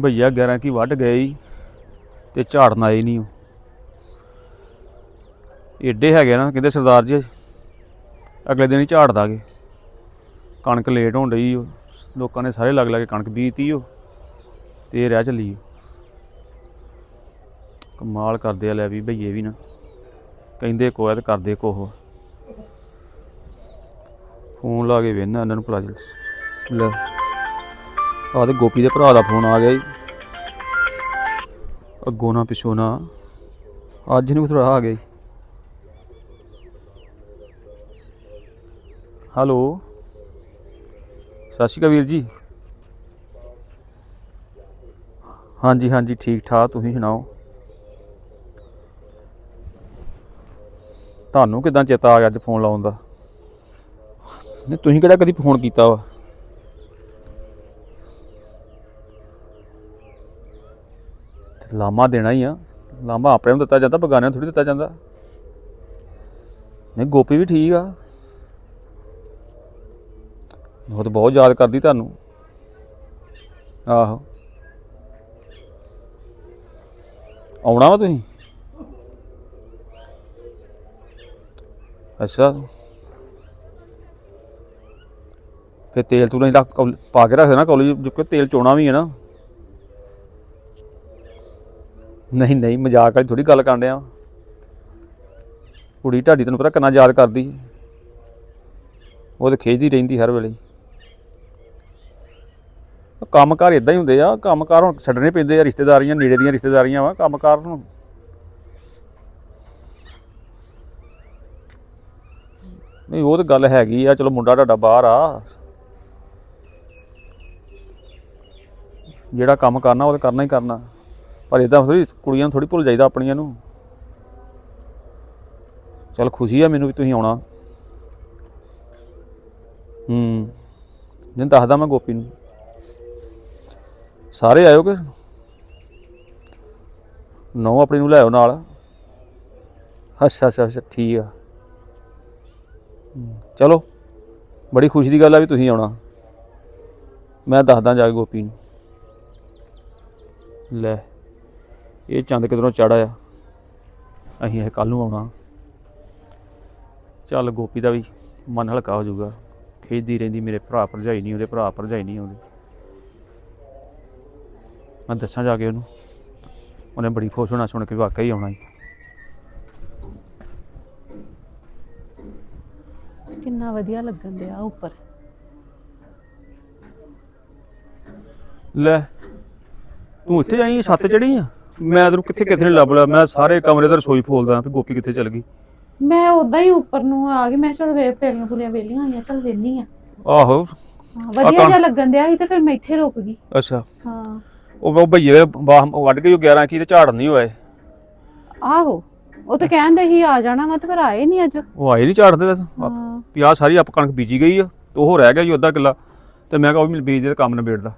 ਭਈਆ 11 ਕੀ ਵੱਢ ਗਏ ਈ, ਤੇ ਝਾੜਨ ਆਏ ਨਹੀਂ ਉਹ। ਏਡੇ ਹੈਗੇ ਨਾ, ਕਹਿੰਦੇ ਸਰਦਾਰ ਜੀ, ਅਗਲੇ ਦਿਨ ਹੀ ਝਾੜ ਦਾਂਗੇ। ਕਣਕ ਲੇਟ ਹੋਣ ਡਈ ਓ, ਲੋਕਾਂ ਨੇ ਸਾਰੇ ਲੱਗ ਲੱਗ ਕੇ ਕਣਕ ਬੀਜਤੀ ਉਹ ਤੇ ਇਹ ਰਹਿ ਚੱਲੀ ਕਮਾਲ ਕਰਦੇ ਆ ਲੈ ਵੀ ਭਈਏ ਵੀ ਨਾ। ਕਹਿੰਦੇ ਕੋਹ ਤੇ ਕਰਦੇ ਕੋਹ ਫੋਨ ਲਾ ਕੇ ਵੇਖਣਾ ਇਹਨਾਂ ਨੂੰ ਭਲਾ ਜੀ। ਲੈ। ਆਹ ਤੇ ਗੋਪੀ ਦੇ ਭਰਾ ਦਾ ਫੋਨ ਆ ਗਿਆ ਜੀ। ਅੱਗੋਂ ਨਾ ਪਿੱਛੋਂ ਨਾ ਅੱਜ ਨੂੰ ਥੋੜਾ ਆ ਗਿਆ ਜੀ। ਹੈਲੋ। ਸਤਿ ਸ਼੍ਰੀ ਅਕਾਲ ਵੀਰ ਜੀ। ਹਾਂਜੀ ਹਾਂਜੀ, ਠੀਕ ਠਾਕ, ਤੁਸੀਂ ਸੁਣਾਓ? ਤੁਹਾਨੂੰ ਕਿਦਾਂ ਚੇਤਾ ਆ ਗਿਆ ਅੱਜ ਫੋਨ ਲਾਉਣ ਦਾ? ਨਹੀਂ, ਤੁਸੀਂ ਕਿਹੜਾ ਕਦੀ ਫੋਨ ਕੀਤਾ ਵਾ? ਲਾਮਾ ਦੇਣਾ ਹੀ ਆ। ਲਾਮਾ ਆਪਣੇ ਨੂੰ ਦਿੱਤਾ ਜਾਂਦਾ, ਬਗਾਨਿਆਂ ਨੂੰ ਥੋੜੀ ਦਿੱਤਾ ਜਾਂਦਾ। ਨਹੀਂ, ਗੋਪੀ ਵੀ ਠੀਕ ਆ। ਉਹ ਤਾਂ ਬਹੁਤ ਯਾਦ ਕਰਦੀ ਤੁਹਾਨੂੰ। ਆਹੋ। ਆਉਣਾ ਵਾ ਤੁਸੀਂ? ਅੱਛਾ। ਫਿਰ ਤੇਲ ਤੂੰ ਨਹੀਂ ਪਾ ਕੇ ਰੱਖਦੇ ਨਾ ਕੌਲੀ, ਜੋ ਕਿ ਤੇਲ ਚੋਣਾ ਵੀ ਹੈ ਨਾ। ਨਹੀਂ ਨਹੀਂ, ਮਜ਼ਾਕ ਵਾਲੀ ਥੋੜੀ ਗੱਲ ਕਰਨ ਡਿਆ ਕੁੜੀ ਢਾਡੀ ਤੈਨੂੰ ਪਤਾ ਕਿੰਨਾ ਯਾਦ ਕਰਦੀ। ਉਹ ਤੇ ਖੇਜਦੀ ਰਹਿੰਦੀ ਹਰ ਵੇਲੇ। ਕੰਮ ਕਾਰ ਇਦਾਂ ਹੀ ਹੁੰਦੇ ਆ ਕੰਮ ਕਾਰ ਹੁਣ ਛੱਡਣੇ ਪੈਂਦੇ ਆ, ਰਿਸ਼ਤੇਦਾਰੀਆਂ, ਨੇੜੇ ਦੀਆਂ ਰਿਸ਼ਤੇਦਾਰੀਆਂ ਵਾ ਕੰਮ ਕਾਰ ਨੂੰ ਨਹੀਂ, ਉਹ ਤਾਂ ਗੱਲ ਹੈਗੀ ਆ, ਚਲੋ ਮੁੰਡਾ ਤੁਹਾਡਾ ਬਾਹਰ ਆ। ਜਿਹੜਾ ਕੰਮ ਕਰਨਾ, ਉਹ ਤਾਂ ਕਰਨਾ ਹੀ ਕਰਨਾ। ਪਰ ਇਦਾਂ ਥੋੜੀ ਕੁੜੀਆਂ ਨੂੰ ਥੋੜੀ ਭੁੱਲ ਜਾਈਦਾ ਆਪਣੀਆਂ ਨੂੰ। ਚਲ ਖੁਸ਼ੀ ਆ ਮੈਨੂੰ ਵੀ ਤੁਸੀਂ ਆਉਣਾ। ਹੂੰ, ਨਹੀਂ ਦੱਸਦਾ ਮੈਂ ਗੋਪੀ ਨੂੰ। ਸਾਰੇ ਆਇਓ ਕਿ? ਨੌ ਆਪਣੀ ਨੂੰ ਲੈ ਆਓ ਨਾਲ। ਅੱਛਾ ਅੱਛਾ ਅੱਛਾ, ਠੀਕ ਆ। ਚਲੋ, ਬੜੀ ਖੁਸ਼ੀ ਦੀ ਗੱਲ ਆ ਵੀ ਤੁਸੀਂ ਆਉਣਾ। ਮੈਂ ਦੱਸਦਾ ਜਾ ਕੇ ਗੋਪੀ ਨੂੰ। ਲੈ। ਇਹ ਚੰਦ ਕਿਧਰੋਂ ਚੜਾ ਆ ਅਸੀਂ ਇਹ ਕੱਲ ਨੂੰ ਆਉਣਾ। ਚੱਲ ਗੋਪੀ ਦਾ ਵੀ ਮਨ ਹਲਕਾ ਹੋ ਜਾਊਗਾ। ਖੇਜਦੀ ਰਹਿੰਦੀ ਮੇਰੇ ਭਰਾ ਭਰਜਾਈ ਨਹੀਂ ਉਹਦੇ ਭਰਾ ਭਰਜਾਈ ਨਹੀਂ ਆਉਂਦੇ। ਮੈਂ ਦੱਸਾਂ ਜਾ ਕੇ ਉਹਨੂੰ। ਉਹਨੇ ਬੜੀ ਖੁਸ਼ ਹੋਣਾ ਸੁਣ ਕੇ ਵਾਕਈ ਆਉਣਾ ਹੀ ਕਿੰਨਾ ਵਧੀਆ ਲੱਗਣ ਦਿਆ ਉੱਪਰ। ਲੈ ਤੂੰ ਇੱਥੇ ਆਈ ਛੱਤ ਚੜੀ ਆ? ਮੈਂ ਤੈਨੂੰ ਕਿੱਥੇ ਕਿੱਥੇ ਨੀ ਲੱਭ ਲਿਆ ਮੈਂ ਸਾਰੇ ਕਮਰੇ ਦਾ ਰਸੋਈ ਫੋਲਦਾ ਵੀ ਗੋਪੀ ਕਿੱਥੇ ਚਲ ਗਈ। ਮੈਂ ਉਦਾਂ ਹੀ ਉੱਪਰ ਨੂੰ ਆ ਗਈ ਮੈਂ ਚਲ ਵੇ ਪੇਲੀਆਂ ਪੁਲੀਆਂ ਵੇਲੀਆਂ ਆਈਆਂ ਚਲ ਵੇਨੀ ਆ। ਆਹੋ। ਹਾਂ, ਵਧੀਆ ਜਿਹਾ ਲੱਗਣ ਦਿਆ ਸੀ ਤੇ ਫਿਰ ਮੈਂ ਇੱਥੇ ਰੁਕ ਗਈ। ਅੱਛਾ। ਹਾਂ। ਉਹ ਉਹ ਭਈਏ ਬਾਹ ਵੱਢ ਕੇ ਜੋ 11 ਕੀ ਤੇ ਝਾੜ ਨਹੀਂ ਹੋਏ ਆਹੋ ਉਹ ਤਾਂ ਕਹਿੰਦੇ ਸੀ ਆ ਜਾਣਾ ਵਾ ਤੇ ਫਿਰ ਆਏ ਨਹੀਂ ਅੱਜ। ਉਹ ਆਏ ਨਹੀਂ ਝਾੜਦੇ ਦੱਸ ਹਾਂ। ਵੀ ਆਹ ਸਾਰੀ ਆਪ ਕਣਕ ਬੀਜੀ ਗਈ ਆ ਤੇ ਉਹ ਰਹਿ ਗਿਆ ਜੀ ਅੱਧਾ ਕਿੱਲਾ। ਤੇ ਮੈਂ ਕਿਹਾ ਉਹ ਵੀ ਬੀਜ ਦੇ ਕੰਮ ਨਿਬੇੜਦਾ।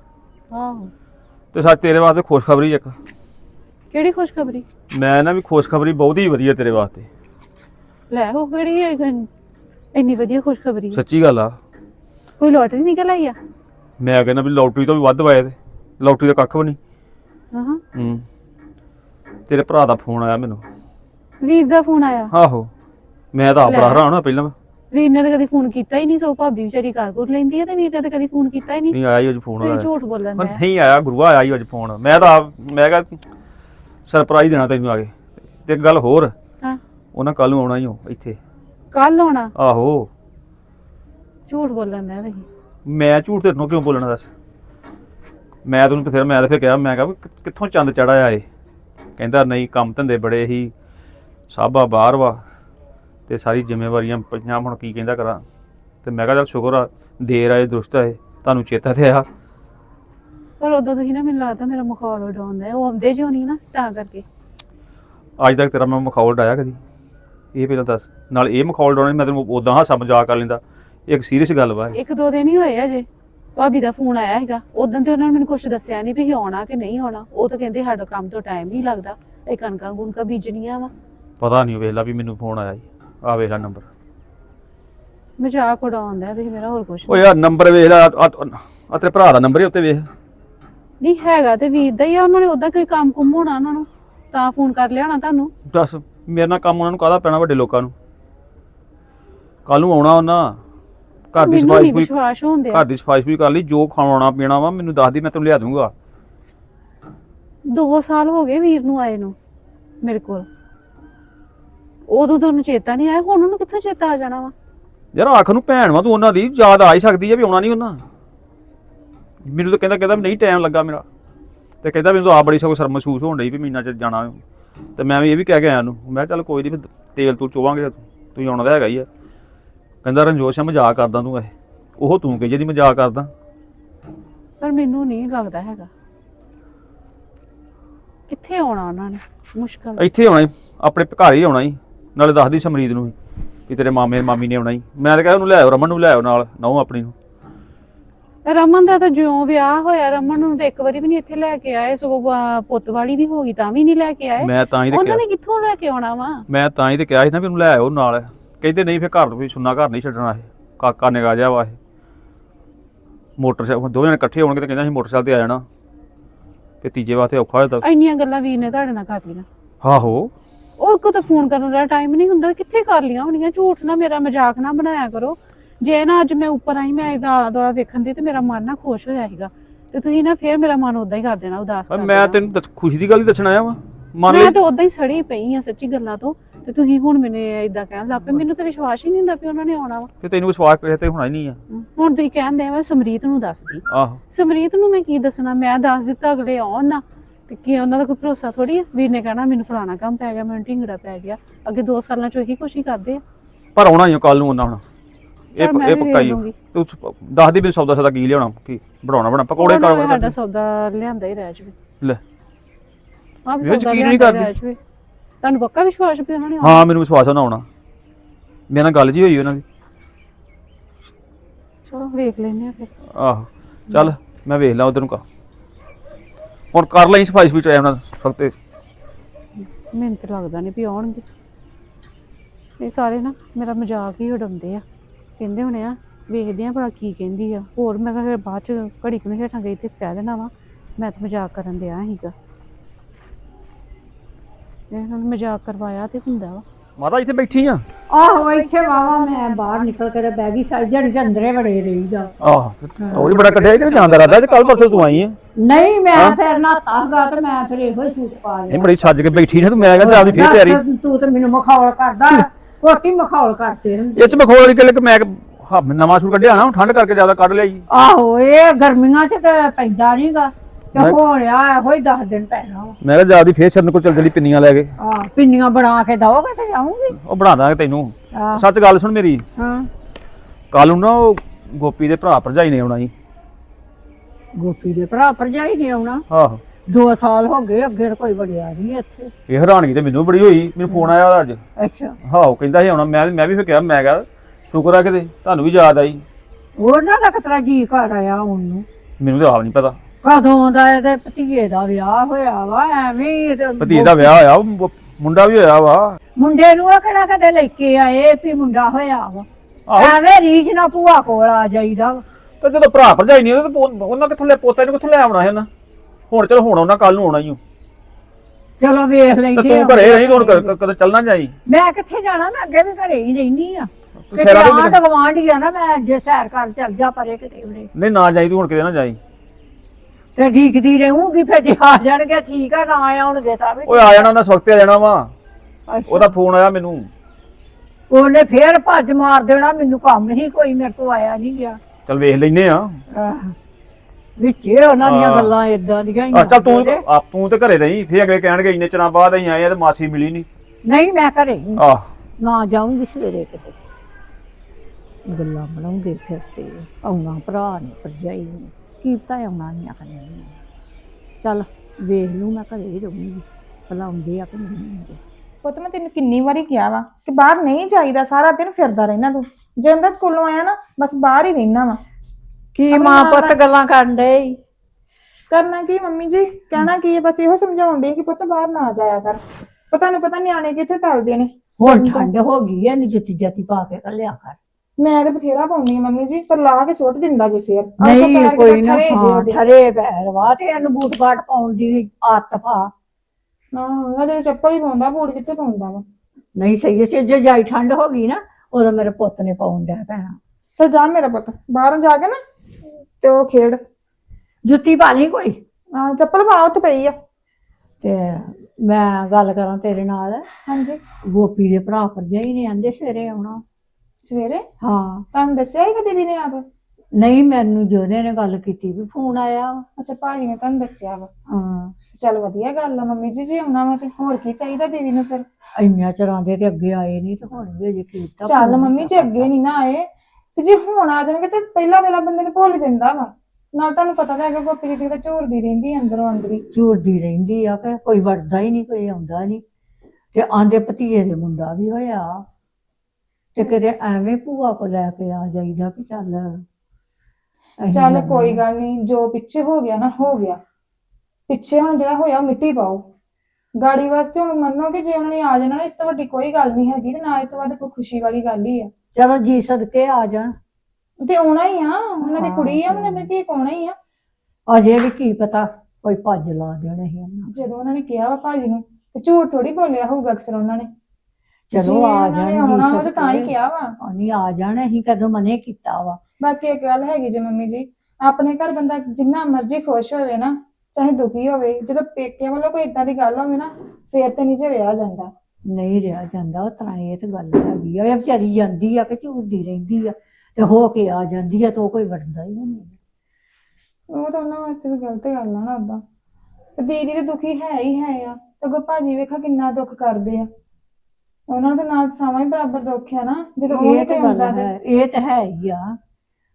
ਆਹੋ। ਤੇ ਸੱਚ ਤੇਰੇ ਵਾਸਤੇ ਖੁਸ਼ਖਬਰੀ ਇੱਕ। ਕਿਹੜੀ ਖੁਸ਼ਖਬਰੀ? ਮੈਂ ਨਾ ਵੀ ਖੁਸ਼ਖਬਰੀ ਬਹੁਤ ਹੀ ਵਧੀਆ ਤੇਰੇ ਵਾਸਤੇ। ਲੈ ਉਹ ਕਿਹੜੀ ਹੈ? ਇੰਨ- ਇੰਨੀ ਵਧੀਆ ਖੁਸ਼ਖਬਰੀ। ਸੱਚੀ ਗੱਲ ਆ। ਕੋਈ ਲੋਟਰੀ ਨਿਕਲ ਆਈ ਆ? ਮੈਂ ਕਹਿੰਦਾ ਵੀ ਲੋਟਰੀ ਤੋਂ ਵੀ ਵੱਧ ਵਾਏ ਤੇ। ਲੋਟਰੀ ਦਾ ਕੱਖ ਵੀ ਨਹੀਂ। ਹਾਂ। ਹਾਂ। ਹੂੰ ਤੇਰੇ ਭਰਾ ਦਾ ਫੋਨ ਆਇਆ ਮੈਨੂੰ। ਵੀਰ ਦਾ ਫੋਨ ਆਇਆ? ਆਹੋ। ਮੈਂ ਤਾਂ ਆਪ ਲੈ। ਹੈਰਾਨ ਹੋਇਆ ਪਹਿਲਾਂ। ਵੀਰ ਨੇ ਤਾਂ ਕਦੀ ਫੋਨ ਕੀਤਾ ਹੀ ਨਹੀਂ ਸੋ ਭਾਬੀ ਵਿਚਾਰੀ ਘਰ ਘੁਰ ਲੈਂਦੀ ਹੈ ਤੇ ਵੀਰ ਨੇ ਤਾਂ ਕਦੀ ਫੋਨ ਕੀਤਾ ਹੀ ਨਹੀਂ। ਨਹੀਂ ਆਇਆ ਹੀ ਅੱਜ ਫੋਨ ਤੁਸੀਂ ਆਇਆ। ਝੂਠ ਬੋਲਣ ਪਰ ਦਾ ਨਹੀਂ ਆਇਆ ਗੁਰੂਆ ਆਇਆ ਹੀ ਅੱਜ ਫੋਨ। ਮੈਂ ਤਾਂ ਆਪ- ਮੈਂ ਕਿਹਾ ਸਰਪ੍ਰਾਈਜ਼ ਦੇਣਾ ਤੈਨੂੰ ਆ ਕੇ। ਤੇ ਇੱਕ ਗੱਲ ਹੋਰ ਹਾਂ। ਉਹਨਾਂ ਕੱਲ ਨੂੰ ਆਉਣਾ ਹੀ ਹੋ ਇੱਥੇ। ਕੱਲ ਆਉਣਾ? ਆਹੋ। ਝੂਠ ਬੋਲਣ ਦਾ ਤੁਸੀਂ? ਮੈਂ ਝੂਠ ਤੇਰੇ ਨੂੰ ਕਿਉਂ ਬੋਲਣਾ ਦੱਸ? ਮੈਂ ਤੈਨੂੰ ਫਿਰ ਮੈਂ ਤਾਂ ਫਿਰ ਕਿਹਾ ਮੈਂ ਕਿਹਾ ਵੀ ਕਿ- ਕਿੱਥੋਂ ਚੰਦ ਚੜਾਇਆ ਏ ਕਹਿੰਦਾ ਨਹੀਂ ਕੰਮ ਧੰਦੇ ਬੜੇ ਹੀ ਸਾਬਾ ਬਾਹਰ ਵਾ ਤੇ ਸਾਰੀ ਜ਼ਿੰਮੇਵਾਰੀਆਂ ਪਈਆਂ ਹੁਣ ਕੀ ਕਹਿੰਦਾ ਕਰਾਂ? ਤੇ ਮੈਂ ਕਿਹਾ ਚੱਲ ਸ਼ੁਕਰ ਆ ਦੇਰ ਆਏ ਦਰੁਸਤ ਆਏ ਤੁਹਾਨੂੰ ਚੇਤਾ ਤੇ ਆ। ਪਰ ਉਦੋਂ ਤੁਸੀਂ ਨਾ ਮੈਨੂੰ ਲੱਗਦਾ ਮੇਰਾ ਮਖੌਲ ਉਡਾਉਂਦਾ ਹੈ। ਉਹ ਆਉਂਦੇ ਜਿਉ ਨਹੀਂ ਨਾ ਤਾਂ ਕਰਕੇ। ਅੱਜ ਤੱਕ ਤੇਰਾ ਮੈਂ ਮਖੌਲ ਡਾਇਆ ਕਦੀ? ਇਹ ਪਹਿਲਾਂ ਦੱਸ। ਨਾਲ ਇਹ ਮਖੌਲ ਡਾਉਣਾ ਮੈਂ ਤੈਨੂੰ ਉਦਾਂ ਹਾਸਾ ਮਜ਼ਾਕ ਕਰ ਲੈਂਦਾ। ਇੱਕ ਸੀਰੀਅਸ ਗੱਲ ਵਾ ਇਹ। ਇੱਕ ਦੋ ਦਿਨ ਹੀ ਹੋਏ ਅਜੇ ਭਾਬੀ ਦਾ ਫੋਨ ਆਇਆ ਹੈਗਾ ਉਦੋਂ ਤੇ ਉਹਨਾਂ ਨੇ ਮੈਨੂੰ ਕੁਝ ਦੱਸਿਆ ਨਹੀਂ ਵੀ ਆਉਣਾ ਕਿ ਨਹੀਂ ਆਉਣਾ। ਉਹ ਤਾਂ ਕਹਿੰਦੇ ਸਾਡਾ ਕੰਮ ਤੋਂ ਟਾਈਮ ਨਹੀਂ ਲੱਗਦਾ। ਇਹ ਕਣਕਾਂ ਗੁਣਕਾਂ ਬੀਜਣੀਆਂ ਵਾ। ਪਤਾ ਨਹੀਂ ਵੇਖ ਲਾ ਵੀ ਮੈਨੂੰ ਫੋਨ ਆਇਆ ਜੀ ਆ ਵੇਖ ਲੈ ਨੰਬਰ। ਮਜ਼ਾਕ ਉਡਾਉਂਦਾ ਤੁਸੀਂ ਮੇਰਾ ਹੋਰ ਕੁਝ ਓ ਯਾਰ ਨੰਬਰ ਵੇਖ ਲੈ। ਆ ਆ- ਆ ਤੇਰੇ ਭਰਾ ਦਾ ਨੰਬਰ ਹੀ ਉੱਤੇ ਵੇਖ। ਨਹੀਂ ਹੈਗਾ ਤੇ ਵੀਰ ਦਾ ਹੀ ਆ ਉਹਨਾਂ ਨੇ ਉਹਦਾ ਕੋਈ ਕੰਮ ਕੁੰਮ ਹੋਣਾ ਉਹਨਾਂ ਨੂੰ ਤਾਂ ਫੋਨ ਕਰ ਲਿਆ ਹੋਣਾ ਤੁਹਾਨੂੰ। ਦੱਸ ਮੇਰੇ ਨਾਲ ਕੰਮ ਉਹਨਾਂ ਨੂੰ ਕਾਹਦਾ ਪੈਣਾ ਵੱਡੇ ਲੋਕਾਂ ਨੂੰ? ਕੱਲ ਨੂੰ ਆਉਣਾ ਉਹਨਾਂ ਘਰ ਦੀ ਮੈਨੂੰ ਸਫ਼ਾਈ ਨਹੀਂ ਕੋਈ ਵਿਸ਼ਵਾਸ ਹੁੰਦੇ ਘਰ ਦੀ ਸਫ਼ਾਈ ਵੀ ਕਰ ਲਈ ਜੋ ਖਾਣਾ ਪੀਣਾ ਵਾ ਮੈਨੂੰ ਦੱਸ ਦੀ ਮੈਂ ਤੈਨੂੰ ਲਿਆ ਦੂੰਗਾ ਦੋ ਸਾਲ ਹੋ ਗਏ ਵੀਰ ਨੂੰ ਆਏ ਨੂੰ ਮੇਰੇ ਕੋਲ। ਉਦੋਂ ਤੁਹਾਨੂੰ ਚੇਤਾ ਨਹੀਂ ਆਇਆ ਹੁਣ ਉਹਨੂੰ ਕਿੱਥੋਂ ਚੇਤਾ ਆ ਜਾਣਾ ਵਾ? ਯਾਰ ਆਖ ਨੂੰ ਭੈਣ ਵਾ ਤੂੰ ਉਹਨਾਂ ਦੀ ਯਾਦ ਆ ਹੀ ਸਕਦੀ ਹੈ ਵੀ ਆਉਣਾ ਨਹੀਂ ਉਹਨਾਂ। ਮੈਨੂੰ ਤਾਂ ਕਹਿੰਦਾ ਕਹਿੰਦਾ ਵੀ ਨਹੀਂ ਟਾਈਮ ਲੱਗਾ ਮੇਰਾ। ਤੇ ਕਹਿੰਦਾ ਮੈਨੂੰ ਤਾਂ ਆਪ ਬੜੀ ਸਗੋਂ ਸ਼ਰਮ ਮਹਿਸੂਸ ਹੋਣ ਡਈ ਵੀ ਮਹੀਨਾ ਚ ਜਾਣਾ। ਤੇ ਮੈਂ ਵੀ ਇਹ ਵੀ ਕਹਿ ਕੇ ਆਇਆ ਨੂੰ ਮੈਂ ਚੱਲ ਕੋਈ ਨਹੀਂ ਤੇਲ ਤੂੰ ਚੋਵਾਂਗੇ ਤੂੰ ਆਉਣਾ ਤਾਂ ਹੈਗਾ ਹੀ ਆ। ਕਹਿੰਦਾ ਰਣਜੋਤ ਸਿੰਘ ਮਜ਼ਾਕ ਕਰਦਾ ਤੂੰ ਇਹ। ਉਹ ਤੂੰ ਕਹੀ ਜਿਹਦੀ ਮਜ਼ਾਕ ਕਰਦਾ? ਪਰ ਮੈਨੂੰ ਨਹੀਂ ਲੱਗਦਾ ਹੈਗਾ। ਕਿੱਥੇ ਆਉਣਾ ਉਹਨਾਂ ਨੇ? ਮੁਸ਼ਕਲ। ਇੱਥੇ ਆਉਣਾ ਆਪਣੇ ਘਰ ਹੀ ਆਉਣਾ ਹੀ ਨਾਲੇ ਦੱਸਦੀ ਸਮਰੀਦ ਨੂੰ ਵੀ ਤੇਰੇ ਮਾਮੇ ਮਾਮੀ ਨੇ ਆਉਣਾ ਹੀ। ਮੈਂ ਤਾਂ ਕਿਹਾ ਉਹਨੂੰ ਲੈ ਆਓ ਰਮਨ ਨੂੰ ਲੈ ਆਓ ਨਾਲ ਨਹੁੰ ਆਪਣੀ ਨੂੰ। ਰਮਨ ਦਾ ਤਾਂ ਜਿਉਂ ਵਿਆਹ ਹੋਇਆ ਰਮਨ ਨੂੰ ਤਾਂ ਇੱਕ ਵਾਰੀ ਵੀ ਨਹੀਂ ਇੱਥੇ ਲੈ ਕੇ ਆਏ ਸਗੋਂ ਪੁੱਤ ਵਾਲੀ ਵੀ ਹੋ ਗਈ ਤਾਂ ਵੀ ਨਹੀਂ ਲੈ ਕੇ ਆਏ। ਮੈਂ ਤਾਂ ਹੀ ਤੇ ਉਹਨਾਂ ਨੇ ਕਿੱਥੋਂ ਲੈ ਕੇ ਆਉਣਾ ਵਾ? ਮੈਂ ਤਾਂ ਹੀ ਤੇ ਕਿਹਾ ਸੀ ਨਾ ਵੀ ਉਹਨੂੰ ਲੈ ਆਓ ਨਾਲ। ਕਹਿੰਦੇ ਨਹੀਂ ਫਿਰ ਘਰ ਵੀ ਸੁੰਨਾ ਘਰ ਨਹੀਂ ਛੱਡਣਾ ਇਹ। ਕਾਕਾ ਨਿਗਾ ਜਾ ਵਾ ਇਹ। ਮੋਟਰਸਾਈਕਲ ਦੋਵੇਂ ਜਣੇ ਇਕੱਠੇ ਹੋਣਗੇ ਤੇ ਕਹਿੰਦਾ ਸੀ ਮੋਟਰਸਾਈਕਲ ਤੇ ਆ ਜਾਣਾ। ਤੇ ਤੀਜੇ ਵਾਸਤੇ ਔਖਾ ਹੋ ਜਾਂਦਾ ਇੰਨੀਆਂ ਗੱਲਾਂ ਵੀਰ ਨੇ ਤੁਹਾਡੇ ਨਾਲ ਕਰ ਲਈਆਂ। ਆਹੋ। ਉਹ ਕੋ ਤਾਂ ਫੋਨ ਕਰਨ ਦਾ ਟਾਈਮ ਨਹੀਂ ਹੁੰਦਾ ਕਿੱਥੇ ਕਰ ਲੀਆਂ ਹੋਣੀਆਂ? ਝੂਠ ਨਾ ਮੇਰਾ ਮਜ਼ਾਕ ਨਾ ਬਣਾਇਆ ਕਰੋ। ਜੇ ਨਾ ਅੱਜ ਮੈਂ ਉੱਪਰ ਆਈ ਮੈਂ ਇਹਦਾ ਦੁਆਰਾ ਵੇਖਣ ਦੀ ਤੇ ਮੇਰਾ ਮਨ ਨਾ ਖੁਸ਼ ਹੋਇਆ ਸੀਗਾ। ਤੇ ਤੁਸੀਂ ਨਾ ਫੇਰ ਮੇਰਾ ਮਨ ਉਦਾਂ ਹੀ ਕਰ ਦੇਣਾ ਉਦਾਸ ਪਰ ਕਰ ਮੈਂ ਦੇਣਾ। ਤੈਨੂੰ ਦੱਸ- ਖੁਸ਼ੀ ਦੀ ਗੱਲ ਹੀ ਦੱਸਣ ਆਇਆ ਵਾ? ਮੰਨ ਮੈਂ ਤਾਂ ਉਦਾਂ ਹੀ ਸੜੀ ਪਈ ਆ ਸੱਚੀ ਗੱਲਾਂ ਤੋਂ ਤੇ ਤੁਸੀਂ ਹੁਣ ਮੈਨੂੰ ਇਦਾਂ ਕਹਿਣ ਲੱਗ ਪਏ। ਮੈਨੂੰ ਤਾਂ ਵਿਸ਼ਵਾਸ ਹੀ ਨਹੀਂ ਹੁੰਦਾ ਵੀ ਉਹਨਾਂ ਨੇ ਆਉਣਾ ਵਾ। ਤੇ ਤੈਨੂੰ ਵਿਸ਼ਵਾਸ ਕਰਿਆ ਤੇ ਹੋਣਾ ਹੀ ਨਹੀਂ ਆ। ਹੁਣ ਤੁਸੀਂ ਕਹਿੰਦੇ ਆ ਮੈਂ ਸਮਰੀਤ ਨੂੰ ਦੱਸਦੀ ਆਹੋ। ਸਮਰੀਤ ਨੂੰ ਮੈਂ ਕੀ ਦੱਸਣਾ? ਮੈਂ ਦੱਸ ਦਿੱਤਾ ਅਗਲੇ ਆਉਣ ਨਾ। ਤੇ ਕੀ ਉਹਨਾਂ ਦਾ ਕੋਈ ਭਰੋਸਾ ਥੋੜੀ ਆ? ਵੀਰ ਨੇ ਕਹਿਣਾ ਮੈਨੂੰ ਫਲਾਣਾ ਕੰਮ ਪੈ ਗਿਆ ਮੈਨੂੰ ਢਿੰਗੜਾ ਪੈ ਗਿਆ। ਅੱਗੇ 2 ਸਾਲਾਂ ਚ ਇਹੀ ਕੁਛ ਹੀ ਕਰਦੇ ਆ। ਪਰ ਆਉਣਾ ਹੀ ਕੱਲ ਨੂੰ ਉਹਨਾਂ ਹੁਣ। ਇਹ ਚੱਲ ਮੈਂ ਇਹ ਵੀ ਪੱਕਾ ਹੀ ਆ। ਤੂੰ ਸ- ਦੱਸ ਦੇ ਵੀ ਸੌਦਾ ਸਦਾ ਕੀ ਲਿਆਉਣਾ ਕੀ ਬਣਾਉਣਾ ਬਣਾ ਪਕੌੜੇ ਉਹਨਾਂ ਨੇ ਕਰ ਸਾਡਾ ਸੌਦਾ ਲਿਆਂਦਾ ਹੀ ਰਹਿ ਜਵੇ। ਲੈ। ਇਹ ਸੌਦਾ ਯਕੀਨ ਨਹੀਂ ਲਿਆਂਦਾ ਕਰਦੀ। ਰਹਿ ਜਵੇ। ਤੁਹਾਨੂੰ ਪੱਕਾ ਵਿਸ਼ਵਾਸ ਨੇ ਆਉਣਾ? ਹਾਂ ਮੈਨੂੰ ਵਿਸ਼ਵਾਸ ਉਹਨਾਂ ਆਉਣਾ। ਮੇਰੇ ਨਾਲ ਗੱਲ ਜੀ ਹੋਈ ਉਹਨਾਂ ਦੀ। ਚਲੋ ਵੇਖ ਲੈਨੇ ਆ ਫਿਰ। ਆਹੋ ਚੱਲ ਮੈਂ ਵੇਖ ਲਾਂ ਉਧਰ ਨੂੰ ਕਾ ਹੁਣ ਕਰ ਲਈ ਸਫ਼ਾਈ ਵੀ ਟਾਈਮ ਨਾਲ ਫਕਤੇ ਮੈਨੂੰ ਤੇ ਲੱਗਦਾ ਨਹੀਂ ਵੀ ਆਉਣਗੇ। ਇਹ ਸਾਰੇ ਨਾ ਮੇਰਾ ਮਜ਼ਾਕ ਹੀ ਉਡਾਉਂਦੇ ਆ। ਕਹਿੰਦੇ ਹੋਣੇ ਆ ਵੇਖਦੇ ਆ ਭਲਾ ਕੀ ਕਹਿੰਦੀ ਆ। ਹੋਰ ਮੈਂ ਕਿਹਾ ਫਿਰ ਬਾਅਦ ਚ ਘੜੀ ਕੁ ਨੂੰ ਹੇਠਾਂ ਗਈ ਤੇ ਕਹਿ ਦੇਣਾ ਵਾ। ਮੈਂ ਤਾਂ ਮਜ਼ਾਕ ਕਰਨ ਦਿਆ ਸੀਗਾ। ਇਹ ਨਾਲ ਮਜ਼ਾਕ ਕਰਵਾਇਆ ਤੇ ਹੁੰਦਾ ਵਾ। ਮਾਤਾ ਇੱਥੇ ਬੈਠੀ ਆ? ਆਹੋ ਇੱਥੇ ਵਾਵਾ ਮੈਂ ਬਾਹਰ ਨਿਕਲ ਕੇ ਤੇ ਬਹਿ ਗਈ ਸਾਰੀ ਦਿਹਾੜੀ ਤੇ ਅੰਦਰੇ ਵੜੇ ਰਹੀਦਾ। ਆਹ ਤੋੜੀ ਬੜਾ ਕੱਢਿਆ ਕਿ ਜਾਂਦਾ ਰਹਦਾ ਤੇ ਕੱਲ ਪਰਸੋਂ ਤੂੰ ਆਈ ਆ। ਨਹੀਂ ਮੈਂ ਫਿਰ ਨਾ ਤਾਗਾ ਤੇ ਮੈਂ ਫਿਰ ਇਹੋ ਹੀ ਸੂਟ ਪਾ ਇਹ ਲਿਆ ਬੜੀ ਸੱਜ ਕੇ ਬੈਠੀ ਨਾ ਤੂੰ ਮੈਂ ਕਹਿੰਦਾ ਆਪਦੀ ਫੇਰ ਤਿਆਰੀ। ਦੱਸ, ਤੂੰ ਤੇ ਮੈਨੂੰ ਮਖੌਲ ਕਰਦਾ। ਕੋਤੀ ਮਖੌਲ ਕਰਦੇ ਹੁੰਦੇ ਇਸ ਮਖੌਲ ਕਿ ਮੈਂ ਹਾਂ ਨਵਾਂ ਸੂਟ ਕੱਢਿਆ ਨਾ ਹੁਣ ਠੰਡ ਕਰਕੇ ਜ਼ਿਆਦਾ ਕੱਢ ਲਿਆ ਜੀ। ਆਹੋ ਇਹ ਗਰਮੀਆਂ 'ਚ ਤੇ ਪੈਂਦਾ ਨਹੀਂਗਾ ਤੇ ਹੋਣਿਆ ਇਹੋ ਹੀ 10 ਦਿਨ ਪੈਣਾ ਵਾ। ਮੈਂ ਕਿਹਾ ਜ਼ਿਆਦਾ ਫੇਰ ਸ਼ਰਨ ਕੋਲ ਚੱਲ ਜਲੀ ਪਿੰਨੀਆਂ ਲੈ ਕੇ। ਆ ਪਿੰਨੀਆਂ ਬਣਾ ਕੇ ਦਓਗੇ ਤੇ ਜਾਊਂਗੀ? ਉਹ ਬਣਾ ਦਾਂਗੇ ਤੈਨੂੰ। ਸੱਚ ਗੱਲ ਸੁਣ ਮੇਰੀ। ਹਾਂ। ਕੱਲ ਨੂੰ ਨਾ ਉਹ ਗੋਪੀ ਦੇ ਭਰਾ ਭਰਜਾਈ ਨੇ ਆਉਣਾ ਜੀ। ਗੋਪੀ ਦੇ ਭਰਾ ਭਰਜਾਈ ਨੇ ਆਉਣਾ? ਆਹੋ। 2 ਸਾਲ ਹੋ ਗਏ ਅੱਗੇ ਤਾਂ ਕੋਈ ਵੜਿਆ ਨਹੀਂ ਇੱਥੇ। ਇਹ ਹੈਰਾਨਗੀ ਤੇ ਮੈਨੂੰ ਬੜੀ ਹੋਈ ਮੈਨੂੰ ਫੋਨ ਆਇਆ ਉਹਦਾ ਅੱਜ। ਅੱਛਾ। ਹਾਂ ਉਹ ਕਹਿੰਦਾ ਸੀ ਆਉਣਾ ਮੈਂ ਮੈਂ ਵੀ ਫਿਰ ਕਿਹਾ ਮੈਂ ਕਿਹਾ ਸ਼ੁਕਰ ਆ ਕਿਤੇ ਤੁਹਾਨੂੰ ਵੀ ਯਾਦ ਆਈ। ਉਹਨਾਂ ਦਾ ਕਿਤਰਾ ਜੀ ਕਰ ਆਇਆ ਉਹਨੂੰ। ਮੈਨੂੰ ਤਾਂ ਆਪ ਨਹੀਂ ਪਤਾ। ਕਦੋਂ ਦਾ ਇਹਦੇ ਭਤੀਏ ਦਾ ਵਿਆਹ ਹੋਇਆ ਵਾ ਐਵੇਂ ਹੀ ਇਹਦੇ ਭਤੀਜ ਦਾ ਵਿਆਹ ਹੋਇਆ ਉਹ ਮੁੰਡਾ ਵੀ ਹੋਇਆ ਵਾ। ਮੁੰਡੇ ਨੂੰ ਇਹ ਕਿਹੜਾ ਕਦੇ ਲੈ ਕੇ ਆਏ ਵੀ ਮੁੰਡਾ ਹੋਇਆ ਵਾ। ਆਹੋ। ਐਵੇਂ ਰੀਝ ਨਾ ਭੂਆ ਕੋਲ ਆ ਜਾਈਦਾ ਵਾ। ਤੇ ਜਦੋਂ ਭਰਾ ਭਰਜਾਈ ਨਹੀਂ ਉਹਦੇ ਤੇ ਪੋ- ਉਹਨਾਂ ਕਿੱਥੋਂ ਲੈ ਪੋਤਾ ਨੂੰ ਕਿੱਥੋਂ ਲੈ ਆਉਣਾ ਹੈ ਉਹਨਾਂ? ਹੁਣ ਚਲੋ ਹੁਣ ਉਹਨਾਂ ਕੱਲ ਨੂੰ ਆਉਣਾ ਹੀ ਓ। ਚਲੋ ਵੇਖ ਤੇ ਲੈਂਦੇ ਤੂੰ ਆ। ਘਰੇ ਰਹੀ ਹੁਣ ਕ- ਕਦੇ ਚੱਲਣਾ ਜਾਈ? ਮੈਂ ਕਿੱਥੇ ਜਾਣਾ? ਮੈਂ ਅੱਗੇ ਵੀ ਘਰੇ ਹੀ ਰਹਿਨੀ ਆ। ਤੂੰ ਤੇ ਸ਼ਹਿਰਾਂ ਆਂਢ ਦੇ ਗਵਾਂਢੀ ਆ ਨਾ ਮੈਂ ਜੇ ਸੈਰ ਕਰ ਚੱਲ ਜਾ ਪਰੇ ਕਿਤੇ ਉਹਨੇ ਨਹੀਂ ਨਾ ਜਾਈ ਤੂੰ ਹੁਣ ਕਿਤੇ ਨਾ ਜਾਈ। ਤੇ ਢੀਕਦੀ ਰਹੂੰਗੀ ਫਿਰ ਜੇ ਆ ਜਾਣਗੇ ਠੀਕ ਆ ਨਾ ਆਉਣਗੇ ਤਾਂ ਵੀ ਓਏ ਆ ਜਾਣਾ ਉਹਨਾਂ ਸਵਖਤੇ ਆ ਜਾਣਾ ਵਾ। ਅੱਛਾ। ਉਹਦਾ ਫੋਨ ਆਇਆ ਮੈਨੂੰ। ਉਹਨੇ ਫੇਰ ਭੱਜ ਮਾਰ ਦੇਣਾ ਮੈਨੂੰ ਕੰਮ ਹੀ ਕੋਈ ਮੇਰੇ ਤੋਂ ਆਇਆ ਨਹੀਂ ਗਿਆ। ਚਲ ਵੇਖ ਲੈਨੇ ਆ। ਆਹ। ਵਿੱਚੇ ਉਹਨਾਂ ਦੀਆਂ ਹਾਂ। ਗੱਲਾਂ ਇਦਾਂ ਦੀਆਂ ਹੀ ਆ ਚੱਲ ਤੂੰ ਆਪ ਤੂੰ ਤੇ ਘਰੇ ਰਹੀ ਫੇਰ ਅਗਲੇ ਕਹਿਣਗੇ ਇੰਨੇ ਚਿਰਾਂ ਬਾਅਦ ਅਸੀਂ ਆਏ ਆ ਤੇ ਮਾਸੀ ਮਿਲੀ ਨਹੀਂ ਨਹੀਂ ਮੈਂ ਘਰੇ ਹੀ ਨਾ ਜਾਊਂਗੀ ਸਵੇਰੇ ਕਿਤੇ। ਗੱਲਾਂ ਬਣਾਉਂਦੇ ਫਿਰਦੇ ਆਉਣਾ ਭਰਾ ਨੇ ਭਰਜਾਈ ਨੇ। ਕੀ ਪਤਾ ਆਉਣਾ ਨਹੀਂ ਆਖਣੇ ਚੱਲ ਵੇਖ ਲੂ ਮੈਂ ਘਰੇ ਹੀ ਰਹੂੰਗੀ। ਭਲਾ ਆਉਂਦੇ ਆ ਕਿ ਨਹੀਂ ਆਉਂਦੇ। ਪੁੱਤ ਮੈਂ ਤੈਨੂੰ ਕਿੰਨੀ ਵਾਰੀ ਕਿਹਾ ਵਾ ਕਿ ਬਾਹਰ ਨਹੀਂ ਜਾਈਦਾ ਸਾਰਾ ਦਿਨ ਫਿਰਦਾ ਰਹਿਣਾ ਤੂੰ। ਜਦੋਂ ਦਾ ਸਕੂਲੋਂ ਆਇਆ ਨਾ ਬਸ ਬਾਹਰ ਹੀ ਰਹਿਣਾ ਵਾ। ਕੀ ਮਾਂ ਪੁੱਤ ਗੱਲਾਂ ਕਰਨ ਦੇ ਕਰਨਾ ਕੀ ਮੰਮੀ ਜੀ? ਕਹਿਣਾ ਕੀ ਹੈ ਬਸ ਇਹੋ ਸਮਝਾਉਣ ਦੇ ਕਿ ਪੁੱਤ ਬਾਹਰ ਨਾ ਜਾਇਆ ਕਰ। ਪਤਾ ਨੂੰ ਪਤਾ ਨਿਆਣੇ ਕਿੱਥੇ ਟਲਦੇ ਨੇ। ਹੁਣ ਠੰਡ ਹੋ ਗਈ ਐ ਨੀ ਜੁੱਤੀ ਜਾਤੀ ਪਾ ਕੇ ਕੱਲਿਆ ਕਰ। ਮੈਂ ਤੇ ਬਥੇਰਾ ਪਾਉਂਦੀ ਆ ਮੰਮੀ ਜੀ ਪਰ ਲਾ ਕੇ ਸੁੱਟ ਦਿੰਦਾ ਜੇ ਫੇਰ। ਆਹ ਤੋਂ ਨਹੀਂ ਪੈਰ ਕੋਈ ਨਾ ਹਾਂ ਉਹਦੇ। ਠਰੇ ਪੈਰ ਵਾ ਤੇ ਇਹਨੂੰ ਬੂਟ ਬਾਟ ਪਾਉਣ ਦੀ ਆਦਤ ਪਾ। ਹਾਂ ਅਜੇ ਚੱਪਲ ਹੀ ਪਾਉਂਦਾ ਬੂਟ ਕਿੱਥੇ ਪਾਉਂਦਾ ਵਾ? ਨਹੀਂ ਸਹੀ ਸੀ ਜੇ ਜਾਈ ਠੰਡ ਹੋ ਗਈ ਨਾ ਉਦੋਂ ਮੇਰੇ ਪੁੱਤ ਨੇ ਪਾਉਣ ਡਿਆ ਪੈਣਾ। ਚਲ ਜਾ ਮੇਰਾ ਪੁੱਤ ਬਾਹਰੋਂ ਜਾ ਕੇ ਨਾ। ਤੇ ਉਹ ਖੇਡ। ਜੁੱਤੀ ਪਾ ਲਈ ਕੋਈ? ਆ ਚੱਪਲ ਪਾ ਉੱਥੇ ਪਈ ਆ। ਤੇ ਮੈਂ ਗੱਲ ਕਰਾਂ ਤੇਰੇ ਨਾਲ। ਹਾਂਜੀ। ਗੋਪੀ ਦੇ ਭਰਾ ਭਰਜਾਈ ਨੇ ਆਂਦੇ ਸਵੇਰੇ ਆਉਣਾ। ਸਵੇਰੇ? ਹਾਂ। ਤੁਹਾਨੂੰ ਦੱਸਿਆ ਹੀ ਕਿ ਦੀਦੀ ਨੇ ਆਪ? ਨਹੀਂ ਮੈਨੂੰ ਜੋਨੇ ਨੇ ਗੱਲ ਕੀਤੀ ਵੀ ਫੋਨ ਆਇਆ ਵਾ। ਅੱਛਾ ਭਾਜੀ ਨੇ ਤੁਹਾਨੂੰ ਦੱਸਿਆ ਵਾ। ਹਾਂ। ਚਲ ਵਧੀਆ ਗੱਲ ਆ ਮੰਮੀ ਜੀ ਜੇ ਆਉਣਾ ਵਾ ਤੇ ਹੋਰ ਕੀ ਚਾਹੀਦਾ ਦੀਦੀ ਨੂੰ ਫਿਰ? ਇੰਨਿਆਂ ਚਿਰਾਂ ਦੇ ਤੇ ਅੱਗੇ ਆਏ ਨਹੀਂ ਤੇ ਹੁਣ ਵੀ ਅਜੇ ਕੀਤਾ ਚੱਲ ਮੰਮੀ ਜੇ ਅੱਗੇ ਨਹੀਂ ਨਾ ਆਏ ਤੇ ਜੇ ਹੁਣ ਆ ਜਾਣਗੇ ਤੇ ਪਹਿਲਾਂ ਵੇਲਾ ਬੰਦੇ ਨੂੰ ਭੁੱਲ ਜਾਂਦਾ ਵਾ। ਨਾਲ ਤੁਹਾਨੂੰ ਪਤਾ ਤਾਂ ਹੈਗਾ ਗੋਪੀ ਦੀਦੀ ਤਾਂ ਝੂਰਦੀ ਰਹਿੰਦੀ ਆ ਅੰਦਰੋਂ ਅੰਦਰੀ। ਝੂਰਦੀ ਰਹਿੰਦੀ ਆ ਕਿ ਕੋਈ ਵੜਦਾ ਹੀ ਨਹੀਂ ਕੋਈ ਆਉਂਦਾ ਨਹੀਂ। ਤੇ ਆਂਦੇ ਭਤੀਏ ਦੇ ਮੁੰਡਾ ਵੀ ਹੋਇਆ। ਤੇ ਕਿਤੇ ਐਵੇਂ ਭੂਆ ਕੋ ਲੈ ਕੇ ਆ ਜਾਈਦਾ ਕਿ ਚੱਲ ਅਸੀਂ ਚੱਲ ਜਾਂਦੇ ਕੋਈ। ਗੱਲ ਨਹੀਂ ਜੋ ਪਿੱਛੇ ਹੋ ਗਿਆ ਨਾ ਹੋ ਗਿਆ। ਪਿੱਛੇ ਹੁਣ ਜਿਹੜਾ ਹੋਇਆ ਉਹ ਮਿੱਟੀ ਪਾਓ। ਗਾੜੀ ਵਾਸਤੇ ਹੁਣ ਮੰਨੋ ਕਿ ਜੇ ਉਹਨਾਂ ਨੇ ਆ ਜਾਣਾ ਨਾ ਇਸ ਤੋਂ ਵੱਡੀ ਕੋਈ ਗੱਲ ਨਹੀਂ ਹੈਗੀ ਤੇ ਨਾ ਇਸ ਤੋਂ ਵੱਧ ਕੋਈ ਖੁਸ਼ੀ ਵਾਲੀ ਗੱਲ ਹੀ ਆ। ਚਲੋ ਜੀ ਸਦਕੇ ਆ ਜਾਣ। ਤੇ ਆਉਣਾ ਹੀ ਆ ਉਹਨਾਂ ਦੀ ਹਾਂ, ਕੁੜੀ ਆ ਉਹਨਾਂ ਧੀ ਆਉਣਾ ਹੀ ਆ। ਅਜੇ ਵੀ ਕੀ ਪਤਾ ਕੋਈ ਭੱਜ ਲਾ ਦੇਣੇ ਉਹਨਾਂ ਜਦੋਂ ਉਹਨਾਂ ਨੇ ਕਿਹਾ ਵਾ ਭਾਜੀ ਨੂੰ ਤੇ ਝੂਠ ਥੋੜੀ ਬੋਲਿਆ ਹੋਊਗਾ ਅਕਸਰ ਉਹਨਾਂ ਨੇ। ਚਲੋ ਜੇ ਆ ਉਹਨਾਂ ਨੇ ਜਾਣ ਜੀ ਆਉਣਾ ਵਾ ਤੇ ਤਾਂ ਹੀ ਸਦਕੇ ਕਿਹਾ ਵਾ। ਨਹੀਂ ਆ ਜਾਣ ਅਸੀਂ ਕਦੋਂ ਮਨੇ ਕੀਤਾ ਵਾ। ਬਾਕੀ ਇੱਕ ਗੱਲ ਹੈਗੀ ਜੇ ਮੰਮੀ ਜੀ ਆਪਣੇ ਘਰ ਬੰਦਾ ਜਿੰਨਾ ਮਰਜ਼ੀ ਖੁਸ਼ ਹੋਵੇ ਨਾ ਚਾਹੇ ਦੁਖੀ ਹੋਵੇ ਜਦੋਂ ਪੇਕਿਆਂ ਵੱਲੋਂ ਕੋਈ ਇਦਾਂ ਦੀ ਗੱਲ ਹੋਵੇ ਨਾ ਫੇਰ ਤੇ ਜੇ ਰਿਹਾ ਜਾਂਦਾ। ਨਹੀਂ ਰਿਹਾ ਜਾਂਦਾ ਉਹ ਤਰ੍ਹਾਂ ਇਹ ਤੇ ਗੱਲ ਹੈਗੀ ਆ ਇਹ ਵਿਚਾਰੀ ਜਾਂਦੀ ਆ ਕਿ ਝੂਰਦੀ ਰਹਿੰਦੀ ਆ ਤੇ ਹੋ ਕੇ ਆ ਜਾਂਦੀ ਆ ਤਾਂ ਉਹ ਕੋਈ ਵੜਦਾ ਹੀ ਨਹੀਂ ਉਹ ਤਾਂ ਉਹਨਾਂ ਵਾਸਤੇ ਵੀ ਗਲਤ ਗੱਲ ਆ ਨਾ ਉਦਾਂ ਤੇ ਦੀਦੀ ਤੇ ਦੁਖੀ ਹੈ ਹੀ ਹੈ ਆ ਤੇ ਅੱਗੋਂ ਭਾਜੀ ਵੇਖਾ ਕਿੰਨਾ ਦੁੱਖ ਕਰਦੇ ਆ। ਉਹਨਾਂ ਦੇ ਨਾਲ ਸਾਵਾਂ ਹੀ ਬਰਾਬਰ ਦੁੱਖ ਆ ਨਾ ਜਦੋਂ ਉਹ ਇਹ ਨਹੀਂ ਤਾਂ ਤੇ ਗੱਲ ਹੁੰਦਾ ਤੇ। ਹੈ ਇਹ ਤਾਂ ਹੈ ਹੀ ਆ।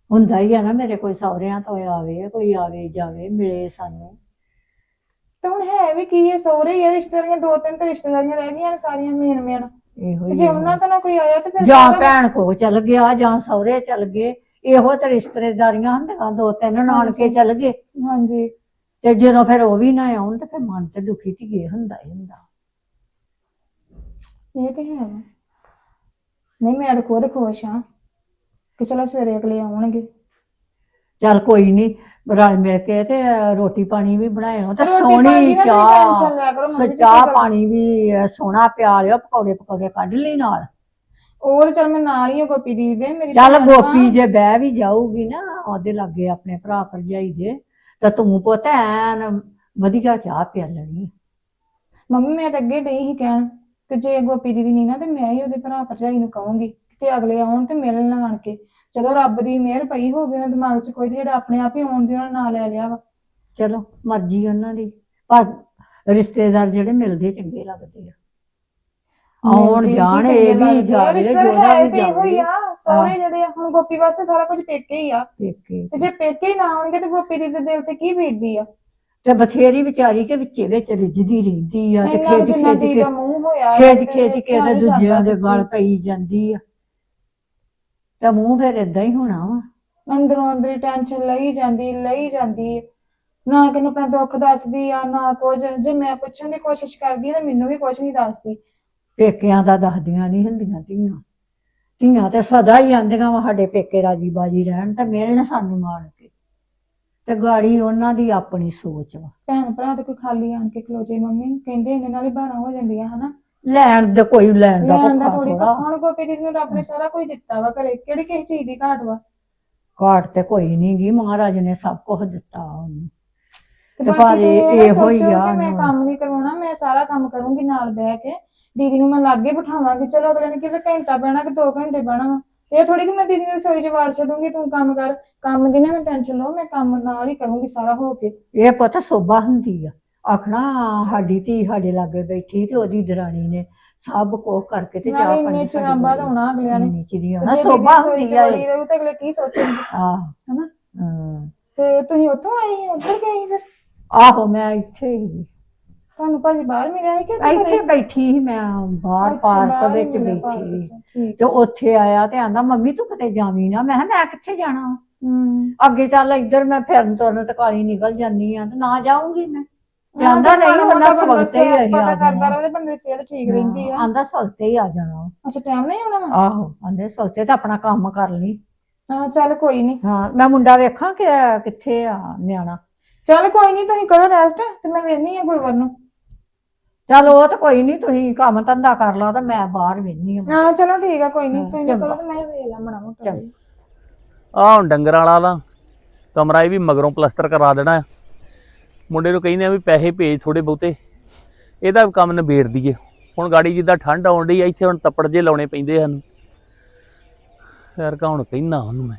ਹੁੰਦਾ ਹੀ ਆ ਨਾ ਮੇਰੇ ਕੋਈ ਸਹੁਰਿਆਂ ਤੋਂ ਆਵੇ ਕੋਈ ਆਵੇ ਜਾਵੇ ਮਿਲੇ ਸਾਨੂੰ। ਤੇ ਹੁਣ ਹੈ ਵੀ ਕੀ ਹੈ ਸਹੁਰੇ ਹੀ ਆ ਰਿਸ਼ਤੇਦਾਰੀਆਂ ਦੋ ਤਿੰਨ ਤਾਂ ਰਿਸ਼ਤੇਦਾਰੀਆਂ ਰਹਿ ਗਈਆਂ ਨੇ ਸਾਰੀਆਂ ਮੇਨ ਮੇਨ ਇਹੋ ਤੇ ਹੀ ਜੇ ਆ। ਉਹਨਾਂ ਤੋਂ ਨਾ ਕੋਈ ਆਇਆ ਤੇ ਫਿਰ ਜਾਂ ਭੈਣ ਕੋ ਚਲ ਗਿਆ ਜਾਂ ਸਹੁਰੇ ਚਲ ਗਏ ਇਹੋ ਤੇ ਰਿਸ਼ਤੇਦਾਰੀਆਂ ਹੁੰਦੀਆਂ ਦੋ ਤਿੰਨ ਨਾਨਕੇ। ਚਲ ਗਏ ਹਾਂਜੀ ਤੇ ਜਦੋਂ ਫਿਰ ਉਹ ਵੀ ਨਾ ਆਉਣ ਤੇ ਫਿਰ ਮਨ ਤੇ ਦੁਖੀ ਧੀਏ ਹੁੰਦਾ ਹੀ ਹੁੰਦਾ ਇਹ ਤੇ ਹੈ ਵਾ। ਨਹੀਂ ਮੈਂ ਤਾਂ ਖੁਦ ਖੁਸ਼ ਹਾਂ ਕਿ ਚਲੋ ਸਵੇਰੇ ਅਗਲੇ ਆਉਣਗੇ ਚੱਲ ਕੋਈ ਨਹੀਂ ਰਲ ਮਿਲ ਕੇ ਤੇ ਰੋਟੀ ਪਾਣੀ ਵੀ ਬਣਾਇਓ ਤੇ ਰੋਟੀ ਪਾਣੀ ਸੋਹਣੀ ਦੀ ਚਾਹ tension ਲਿਆ ਕਰੋ, ਮੰਮੀ ਜੀ ਚਾਹ ਫਿਕਰ- ਪਾਣੀ ਵੀ ਅਹ, ਸੋਹਣਾ ਪਿਆ ਲਿਓ ਪਕੌੜੇ ਪਕੌੜੇ ਕੱਢ ਲਈ ਨਾਲ। ਹੋਰ ਚਲ ਮੈਂ ਨਾਲ ਹੀ ਗੋਪੀ ਦੀਦੀ ਦੇ ਮੇਰੀ ਚੱਲ ਭੈਣ ਗੋਪੀ। ਜੇ ਬਹਿ ਵੀ ਜਾਊਗੀ ਨਾ ਉਹਦੇ ਲਾਗੇ ਆਪਣੇ ਭਰਾ ਭਰਜਾਈ ਦੇ ਤਾਂ ਤੂੰ ਪੁੱਤ ਐਨ ਵਧੀਆ ਚਾਹ ਪਿਆ ਲੈਣੀ। ਮੰਮੀ ਮੈਂ ਤਾਂ ਅੱਗੇ ਡਈ ਹੀ ਕਹਿਣ ਕਿ ਜੇ ਗੋਪੀ ਦੀਦੀ ਨਹੀਂ ਨਾ ਤੇ ਮੈਂ ਹੀ ਉਹਦੇ ਭਰਾ ਭਰਜਾਈ ਨੂੰ ਕਹੂੰਗੀ ਤੇ ਅਗਲੇ ਆਉਣ ਤੇ ਮਿਲਣ ਆਣ ਕੇ। ਚਲੋ ਰੱਬ ਦੀ ਮਿਹਰ ਪਈ ਹੋਵੇ ਉਹਨਾਂ ਦਿਮਾਗ 'ਚ ਕੋਈ ਤੇ ਜਿਹੜਾ ਆਪਣੇ ਆਪ ਹੀ ਆਉਣ ਦੀ ਉਹਨਾਂ ਨਾਂ ਲੈ ਲਿਆ ਵਾ। ਚਲੋ ਮਰਜ਼ੀ ਉਹਨਾਂ ਦੀ। ਪਰ ਰਿਸ਼ਤੇਦਾਰ ਜਿਹੜੇ ਮਿਲਦੇ ਚੰਗੇ ਲੱਗਦੇ ਆ। ਆਉਣ ਜਾਣ ਇਹ ਵੀ ਜਾਵੇ ਜੋਦਾ ਵੀ ਜਾਵੇ। ਆ ਸਹੁਰੇ ਜਿਹੜੇ ਹੁਣ ਗੋਪੀ ਵਾਸਤੇ ਸਾਰਾ ਕੁਝ ਪੇਕੇ ਹੀ ਆ। ਪੇਕੇ ਤੇ ਜੇ ਪੇਕੇ ਨਾ ਆਉਣਗੇ ਤੇ ਗੋਪੀ ਦੇ ਦਿਲ ਤੇ ਕੀ ਬੀਤਦੀ ਆ? ਤੇ ਬਥੇਰੀ ਵਿਚਾਰੀ ਕੇ ਵਿੱਚੇ ਵਿੱਚ ਰਿੱਝਦੀ ਰਹਿੰਦੀ ਆ ਤੇ ਖਿੱਚ ਦੀ ਕੇ ਤੇ ਖਿੱਚ ਕੇ ਤੇ ਦੂਜਿਆਂ ਦੇ ਗਲ। ਪਈ ਜਾਂਦੀ ਆ। ਤੇ ਮੂੰਹ ਫਿਰ ਇਦਾਂ ਹੀ ਹੋਣਾ ਵਾ। ਅੰਦਰੋਂ ਅੰਦਰੀ ਟੈਨਸ਼ਨ ਲਈ ਜਾਂਦੀ ਲਈ ਜਾਂਦੀ ਨਾ ਕਿਨੂੰ ਆਪਣਾ ਦੁੱਖ ਦੱਸਦੀ ਆ ਨਾ ਕੁਝ। ਜੇ ਮੈਂ ਪੁੱਛਣ ਦੀ ਕੋਸ਼ਿਸ਼ ਕਰਦੀ ਆ ਤਾਂ ਮੈਨੂੰ ਵੀ ਕੁਝ ਨਹੀਂ ਦੱਸਦੀ। ਪੇਕਿਆਂ ਦਾ ਦੱਸਦੀਆਂ ਨਹੀਂ ਹੁੰਦੀਆਂ ਧੀਆਂ। ਧੀਆਂ ਤੇ ਸਦਾ ਹੀ ਆਂਦੀਆਂ ਵਾ ਸਾਡੇ ਪੇਕੇ ਰਾਜੀ ਬਾਜੀ ਰਹਿਣ ਤੇ ਮਿਲਣ ਸਾਨੂੰ ਮਾਣ ਕੇ। ਤੇ ਗਾੜੀ ਉਹਨਾਂ ਦੀ ਆਪਣੀ ਸੋਚ ਵਾ। ਭੈਣ ਭਰਾ ਤੇ ਕੋਈ ਖਾਲੀ ਆਣ ਕੇ ਖਲੋ ਜੇ ਮੰਮੀ ਕਹਿੰਦੇ ਇਹਦੇ ਨਾਲ ਹੀ ਬਾਰਾਂ ਹੋ ਜਾਂਦੀਆਂ ਹਨਾ? ਲੈਣ ਦੇ ਕੋਈ ਲੈਣ ਦਾ ਲੈਣ ਦਾ ਭੁੱਖਾ ਥੋੜੀ ਥੋੜਾ ਹੁਣ ਨੂੰ ਰੱਬ ਨੇ ਸਾਰਾ ਕੁਝ ਦਿੱਤਾ ਵਾ ਘਰੇ। ਕਿਹੜੀ ਕਿਸੇ ਚੀਜ਼ ਦੀ ਘਾਟ ਵਾ? ਘਾਟ ਤੇ ਕੋਈ ਨਹੀਂ ਗੀ ਮਹਾਰਾਜ ਨੇ ਸਭ ਕੁਝ ਦਿੱਤਾ ਉਹਨੂੰ। ਤੇ ਬਾਕੀ ਪਰ ਤੁਸੀਂ ਇਹ- ਨਾ ਇਹੋ ਹੀ ਸੋਚੋ ਆ ਕਿ ਮੈਂ। ਕੰਮ ਨਹੀਂ ਕਰਵਾਉਣਾ ਮੈਂ ਸਾਰਾ ਕੰਮ ਕਰੂੰਗੀ ਨਾਲ ਬਹਿ ਕੇ। ਦੀਦੀ ਨੂੰ ਮੈਂ ਲਾਗੇ ਬਿਠਾਵਾਂਗੀ ਚਲੋ ਅਗਲੇ ਨੇ ਕਿਤੇ ਘੰਟਾ ਬਹਿਣਾ ਕਿ 2 ਘੰਟੇ ਬਹਿਣਾ ਵਾ। ਇਹ ਥੋੜੀ ਕਿ ਮੈਂ ਦੀਦੀ ਨੂੰ ਰਸੋਈ 'ਚ ਵਾੜ ਛੱਡੂੰਗੀ ਤੂੰ ਕੰਮ ਕਰ। ਕੰਮ ਦੀ ਨਾ ਮੈਂ ਟੈਨਸ਼ਨ ਲਓ ਮੈਂ ਕੰਮ ਨਾਲ ਹੀ ਕਰੂੰਗੀ ਸਾਰਾ ਹੋ ਕੇ। ਇਹ ਪੁੱਤ ਸੋਭਾ ਹੁੰਦੀ ਆ। ਆਖਣਾ ਸਾਡੀ ਧੀ ਸਾਡੇ ਲਾਗੇ ਬੈਠੀ ਤੇ ਉਹਦੀ ਦਰਾਣੀ ਨੇ ਸਭ ਕੁਝ ਕਰਕੇ ਤੇ ਚਾਹ ਨਾਲੇ ਪਾਣੀ ਇੰਨੇ ਚਿਰਾਂ ਬਾਅਦ ਆਉਣਾ ਅਗਲਿਆਂ ਨੇ। ਚਿਰੀ ਆਉਣਾ ਸੋਭਾ ਹੁੰਦੀ ਆ ਵੜੀ ਰਹੂ ਤੇ ਅਗਲੇ ਕੀ ਸੋਚਣਗੇ? ਆਹ। ਹਨਾ? ਹਾਂ। ਤੇ ਤੁਸੀਂ ਉੱਥੋਂ ਆਏ ਉੱਧਰ ਗਏ ਫਿਰ? ਆਹੋ ਮੈਂ ਇੱਥੇ ਹੀ ਤੁਹਾਨੂੰ ਭਾਜੀ ਬਾਹਰ ਮਿਲਿਆ ਸੀ ਕਿ? ਇੱਥੇ ਬੈਠੀ ਸੀ ਮੈਂ ਬਾਹਰ ਪਾਰਕ ਹੀ ਵਿੱਚ ਬੈਠੀ ਸੀ। ਤੇ ਉੱਥੇ ਆਇਆ ਤੇ ਆਂਦਾ ਮੰਮੀ ਤੂੰ ਕਿਤੇ ਜਾਵੀਂ ਨਾ? ਮੈਂ ਕਿਹਾ ਮੈਂ ਕਿੱਥੇ ਜਾਣਾ? ਹੂੰ। ਅੱਗੇ ਚੱਲ ਇੱਧਰ ਮੈਂ ਫਿਰਨ ਤੁਰਨ ਤੇ ਕਾਲੀ ਨਿਕਲ ਜਾਂਦੀ ਆ ਤੇ ਨਾ ਜਾਊਂਗੀ ਮੈਂ। ਜਾਂਦਾ ਨਹੀਂ ਉਹਨਾਂ ਸਵਖਤੇ ਹੀ ਆ ਕਰਦਾ ਜਾਣਾ ਰਹੇ ਬੰਦੇ ਦੀ ਸਿਹਤ ਠੀਕ ਰਹਿੰਦੀ ਆ। ਆਂਦਾ ਸਵਖਤੇ ਹੀ ਆ ਜਾਣਾ। ਅੱਛਾ ਟਾਈਮ ਨਹੀਂ ਆਉਣਾ ਵਾ? ਆਹੋ ਆਂਦੇ ਸਵਖਤੇ ਤਾਂ ਆਪਣਾ ਕੰਮ ਕਰ ਲਈ। ਹਾਂ ਚੱਲ ਕੋਈ ਨਹੀਂ ਹਾਂ ਮੈਂ ਮੁੰਡਾ ਵੇਖਾਂ ਕਿ ਕਿੱਥੇ ਆ ਨਿਆਣਾ। ਚੱਲ ਕੋਈ ਨਹੀਂ ਤੁਸੀਂ ਕਰੋ ਰੈਸਟ ਤੇ ਮੈਂ ਵੇਖਨੀ ਆ ਗੁਰਵਰ ਨੂੰ। ਚਲ ਉਹ ਤਾਂ ਕੋਈ ਨਹੀਂ ਤੁਸੀਂ ਕੰਮ ਧੰਦਾ ਕਰ ਲਓ ਤਾਂ ਮੈਂ ਬਾਹਰ ਵੇਖਨੀ ਆ। ਹਾਂ ਚਲੋ ਠੀਕ ਆ ਕੋਈ ਨਹੀਂ ਹਾਂ, ਤੁਸੀਂ। ਕਰੋ ਤੇ ਮੈਂ ਵੇਖ ਲਾਂ ਮਣਾ ਮੋਟਾ। ਆਹ ਹੁਣ ਡੰਗਰਾਂ ਵਾਲਾ ਦਾ ਕਮਰਾ ਇਹ ਵੀ ਮਗਰੋਂ ਪਲਸਤਰ ਕਰਾ ਦੇਣਾ ਆ। ਮੁੰਡੇ ਨੂੰ ਕਹਿੰਦੇ ਆ ਵੀ ਪੈਸੇ ਭੇਜ ਥੋੜੇ ਬਹੁਤੇ। ਇਹਦਾ ਕੰਮ ਨਿਬੇੜ ਦਈਏ। ਹੁਣ ਗਾੜੀ ਜਿੱਦਾਂ ਠੰਡ ਆਉਣ ਡਈ ਆ ਇੱਥੇ ਹੁਣ ਤੱਪੜ ਜੇ ਲਾਉਣੇ ਪੈਂਦੇ ਹਨ। ਯਾਰ ਕਾ ਹੁਣ ਕਹਿਣਾ ਉਹਨੂੰ ਮੈਂ।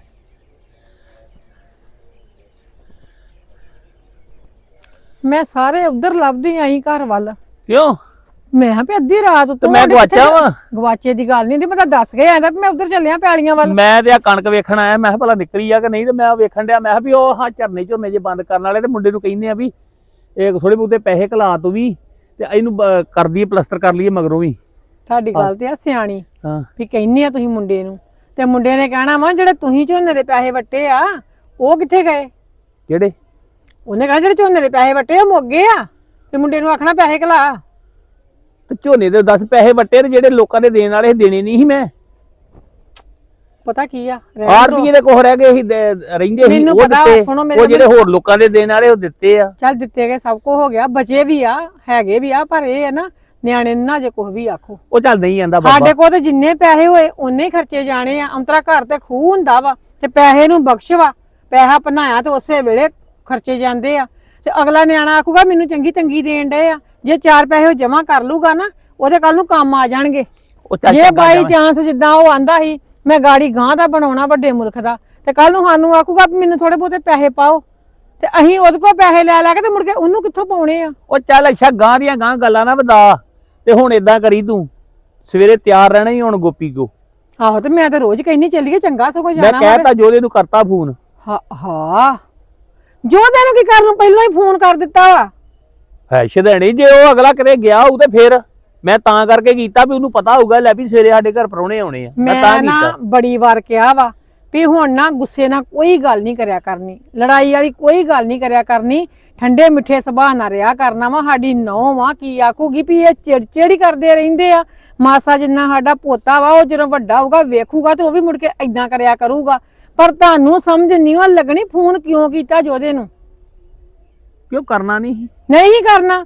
ਮੈਂ ਸਾਰੇ ਉਧਰ ਲੱਭਦੀ ਆਈ ਘਰ ਵੱਲ। ਕਿਉਂ? ਮੈਂ ਕਿਹਾ ਵੀ ਅੱਧੀ ਰਾਤ ਤੇ ਉੱਤੋਂ ਮੈਂ ਗਵਾਚਾ ਵਾਂ। ਗਵਾਚੇ ਦੀ ਗੱਲ ਨਹੀਂ ਦੀ ਮੈਂ ਤਾਂ ਦੱਸ ਕੇ ਆਇਆ ਵੀ ਮੈਂ ਉਧਰ ਚੱਲਿਆ ਪੈਲੀਆਂ ਵੱਲ। ਮੈਂ ਤੇ ਆ ਕਣਕ ਵੇਖਣ ਆਇਆ ਮੈਂ ਕਿਹਾ ਭਲਾ ਨਿਕਲੀ ਆ ਕਿ ਨਹੀਂ ਤੇ ਮੈਂ ਵੇਖਣ ਡਿਆ ਮੈਂ ਕਿਹਾ ਵੀ ਉਹ ਹਾਂ ਝਰਨੇ ਝੁਰਨੇ ਜੇ ਬੰਦ ਕਰਨ ਵਾਲੇ ਤੇ ਮੁੰਡੇ ਨੂੰ ਕਹਿੰਦੇ ਆ ਵੀ ਇਹ ਥੋੜੇ ਬਹੁਤੇ ਪੈਸੇ ਘਲਾ ਤੂੰ ਵੀ ਤੇ ਇਹਨੂੰ ਕਰ ਦਈਏ ਪਲਸਤਰ ਕਰ ਲਈਏ ਮਗਰੋਂ ਵੀ। ਤੁਹਾਡੀ ਗੱਲ ਤੇ ਆ ਸਿਆਣੀ ਹਾਂ। ਵੀ ਕਹਿੰਨੀ ਆ ਤੁਸੀਂ ਮੁੰਡੇ ਨੂੰ ਤੇ ਮੁੰਡੇ ਨੇ ਕਹਿਣਾ ਵਾ ਜਿਹੜੇ ਤੁਸੀਂ ਝੋਨੇ ਦੇ ਪੈਸੇ ਵੱਟੇ ਆ ਉਹ ਕਿੱਥੇ ਗਏ? ਕਿਹੜੇ? ਉਹਨੇ ਕਹਿਣਾ ਜਿਹੜੇ ਝੋਨੇ ਦੇ ਪੈਸੇ ਵੱਟੇ ਉਹ ਮੁੱਕ ਗਏ ਆ ਤੇ ਮੁੰਡੇ ਨੂੰ ਆਖਣਾ ਪੈਸੇ ਘਲਾ। ਤੇ ਝੋਨੇ ਦੇ 10 ਪੈਸੇ ਵੱਟੇ ਤੇ ਜਿਹੜੇ ਲੋਕਾਂ ਦੇ ਦੇਣ ਵਾਲੇ ਦੇਣੇ ਨਹੀਂ ਸੀ ਮੈਂ। ਪਤਾ ਕੀ ਆ? ਰਹਿਣ ਆਰਤੀਏ ਦੇ ਕੋਲ ਰਹਿ ਗਏ ਸੀ ਦੇ- ਰਹਿੰਦੇ ਸੀ ਮੈਨੂੰ ਉਹ ਪਤਾ, ਦਿੱਤੇ। ਸੁਣੋ ਮੇਰੀ ਉਹ ਜਿਹੜੇ ਹੋਰ ਲੋਕਾਂ ਦੇ ਦੇਣ ਵਾਲੇ ਉਹ ਦਿੱਤੇ ਆ। ਚੱਲ ਦਿੱਤੇ ਗਏ ਸਭ ਕੁਝ ਹੋ ਗਿਆ ਬਚੇ ਵੀ ਆ ਹੈਗੇ ਵੀ ਆ ਪਰ ਇਹ ਹੈ ਨਾ ਨਿਆਣੇ ਨੂੰ ਨਾ ਜੇ ਕੁਝ ਵੀ ਆਖੋ। ਉਹ ਚੱਲ ਨਹੀਂ ਜਾਂਦਾ ਬਾਬਾ। ਸਾਡੇ ਕੋਲ ਤੇ ਜਿੰਨੇ ਪੈਸੇ ਹੋਏ ਉਹਨੇ ਹੀ ਖਰਚੇ ਜਾਣੇ ਆ। ਅੰਤਰਾ ਘਰ ਤੇ ਖੂਹ ਹੁੰਦਾ ਵਾ ਤੇ ਪੈਸੇ ਨੂੰ ਬਖਸ਼ਵਾ। ਪੈਸਾ ਪਨਾਇਆ ਤੇ ਉਸੇ ਵੇਲੇ ਖਰਚੇ ਜਾਂਦੇ ਆ। ਤੇ ਅਗਲਾ ਨਿਆਣਾ ਆਖੂਗਾ ਮੈਨੂੰ ਚੰਗੀ ਤੰਗੀ ਦੇਣ ਡਏ ਆ। ਜੇ ਚਾਰ ਪੈਸੇ ਉਹ ਜਮਾ ਕਰ ਲੂਗਾ ਨਾ ਉਹਦੇ ਕੱਲ ਨੂੰ ਕੰਮ ਆ ਜਾਣਗੇ। ਉਹ ਚੱਲ ਜੇ ਚੰਗਾ ਬਾਈ ਜਾਵਾਂ। ਚਾਂਸ ਜਿੱਦਾਂ ਉਹ ਆਂਦਾ ਸੀ ਮੈਂ ਗਾੜੀ ਗਾਂ ਦਾ ਬਣਾਉਣਾ ਵੱਡੇ ਮੁਲਕ ਦਾ ਤੇ ਕੱਲ ਨੂੰ ਸਾਨੂੰ ਆਖੂਗਾ ਵੀ ਮੈਨੂੰ ਥੋੜੇ ਬਹੁਤੇ ਪੈਸੇ ਪਾਓ ਤੇ ਅਸੀਂ ਉਹਦੇ ਕੋਲ ਪੈਸੇ ਲੈ ਲੈ ਕੇ ਤੇ ਮੁੜ ਕੇ ਉਹਨੂੰ ਕਿੱਥੋਂ ਪਾਉਣੇ ਆ? ਉਹ ਚੱਲ ਅੱਛਾ ਗਾਂ ਦੀਆਂ ਗਾਂ ਗੱਲਾਂ ਨਾ ਵਧਾ ਤੇ ਹੁਣ ਇਦਾਂ ਕਰੀ ਤੂੰ ਸਵੇਰੇ ਤਿਆਰ ਰਹਿਣਾ ਹੀ ਹੁਣ ਗੋਪੀ ਕੋ। ਆਹੋ ਤੇ ਮੈਂ ਤਾਂ ਰੋਜ਼ ਕਹਿੰਨੀ ਚੱਲੀਏ ਚੰਗਾ ਸਗੋਂ ਮੈਂ ਜਾਣਾ ਵਾ ਤੇ- ਕਹਿਤਾ ਜੋਦੇ ਨੂੰ ਕਰਤਾ ਫੋਨ। ਹਾਂ ਹਾਂ। ਜੋ ਤੈਨੂੰ ਕੀ ਕਰਨ ਨੂੰ ਪਹਿਲਾਂ ਹੀ ਫੋਨ ਕਰ ਦਿੱਤਾ ਵਾ? ਹੈ ਸ਼ਦੈਣੀ ਜੇ ਉਹ ਅਗਲਾ ਕਿਤੇ ਗਿਆ ਹੋਊ ਤੇ ਫਿਰ ਮੈਂ ਤਾਂ ਕਰਕੇ ਕੀਤਾ ਵੀ ਉਹਨੂੰ ਪਤਾ ਹੋਊਗਾ ਲੈ ਵੀ ਸਵੇਰੇ ਸਾਡੇ ਘਰ ਪਰੌਣੇ ਆਉਣੇ ਆ। ਮੈਂ ਤਾਂ ਮੈਂ ਨਾ ਕੀਤਾ। ਬੜੀ ਵਾਰ ਕਿਹਾ ਵਾ ਵੀ ਹੁਣ ਨਾ ਗੁੱਸੇ ਨਾਲ ਕੋਈ ਗੱਲ ਨਹੀਂ ਕਰਿਆ ਕਰਨੀ ਲੜਾਈ ਵਾਲੀ ਕੋਈ ਗੱਲ ਨਹੀਂ ਕਰਿਆ ਕਰਨੀ ਠੰਡੇ ਮਿੱਠੇ ਸੁਭਾਅ ਨਾਲ ਰਿਹਾ ਕਰਨਾ ਵਾ ਸਾਡੀ ਨੌਂ ਵਾ ਕੀ ਆਖੂਗੀ ਵੀ ਇਹ ਚਿੜਚਿੜੀ ਕਰਦੇ ਰਹਿੰਦੇ ਆ। ਮਾਸਾ ਜਿੰਨਾ ਸਾਡਾ ਪੋਤਾ ਵਾ ਉਹ ਜਦੋਂ ਵੱਡਾ ਹੋਊਗਾ ਵੇਖੂਗਾ ਤੇ ਉਹ ਵੀ ਮੁੜ ਕੇ ਐਦਾਂ ਕਰਿਆ ਕਰੂਗਾ। ਪਰ ਤੁਹਾਨੂੰ ਸਮਝ ਨਹੀਂ ਉਹ ਲੱਗਣੀ ਫੋਨ ਕਿਉਂ ਕੀਤਾ ਜੋਦੇ ਨੂੰ? ਕਿਉਂ ਕਰਨਾ ਨਹੀਂ? ਨਹੀਂ ਕਰਨਾ।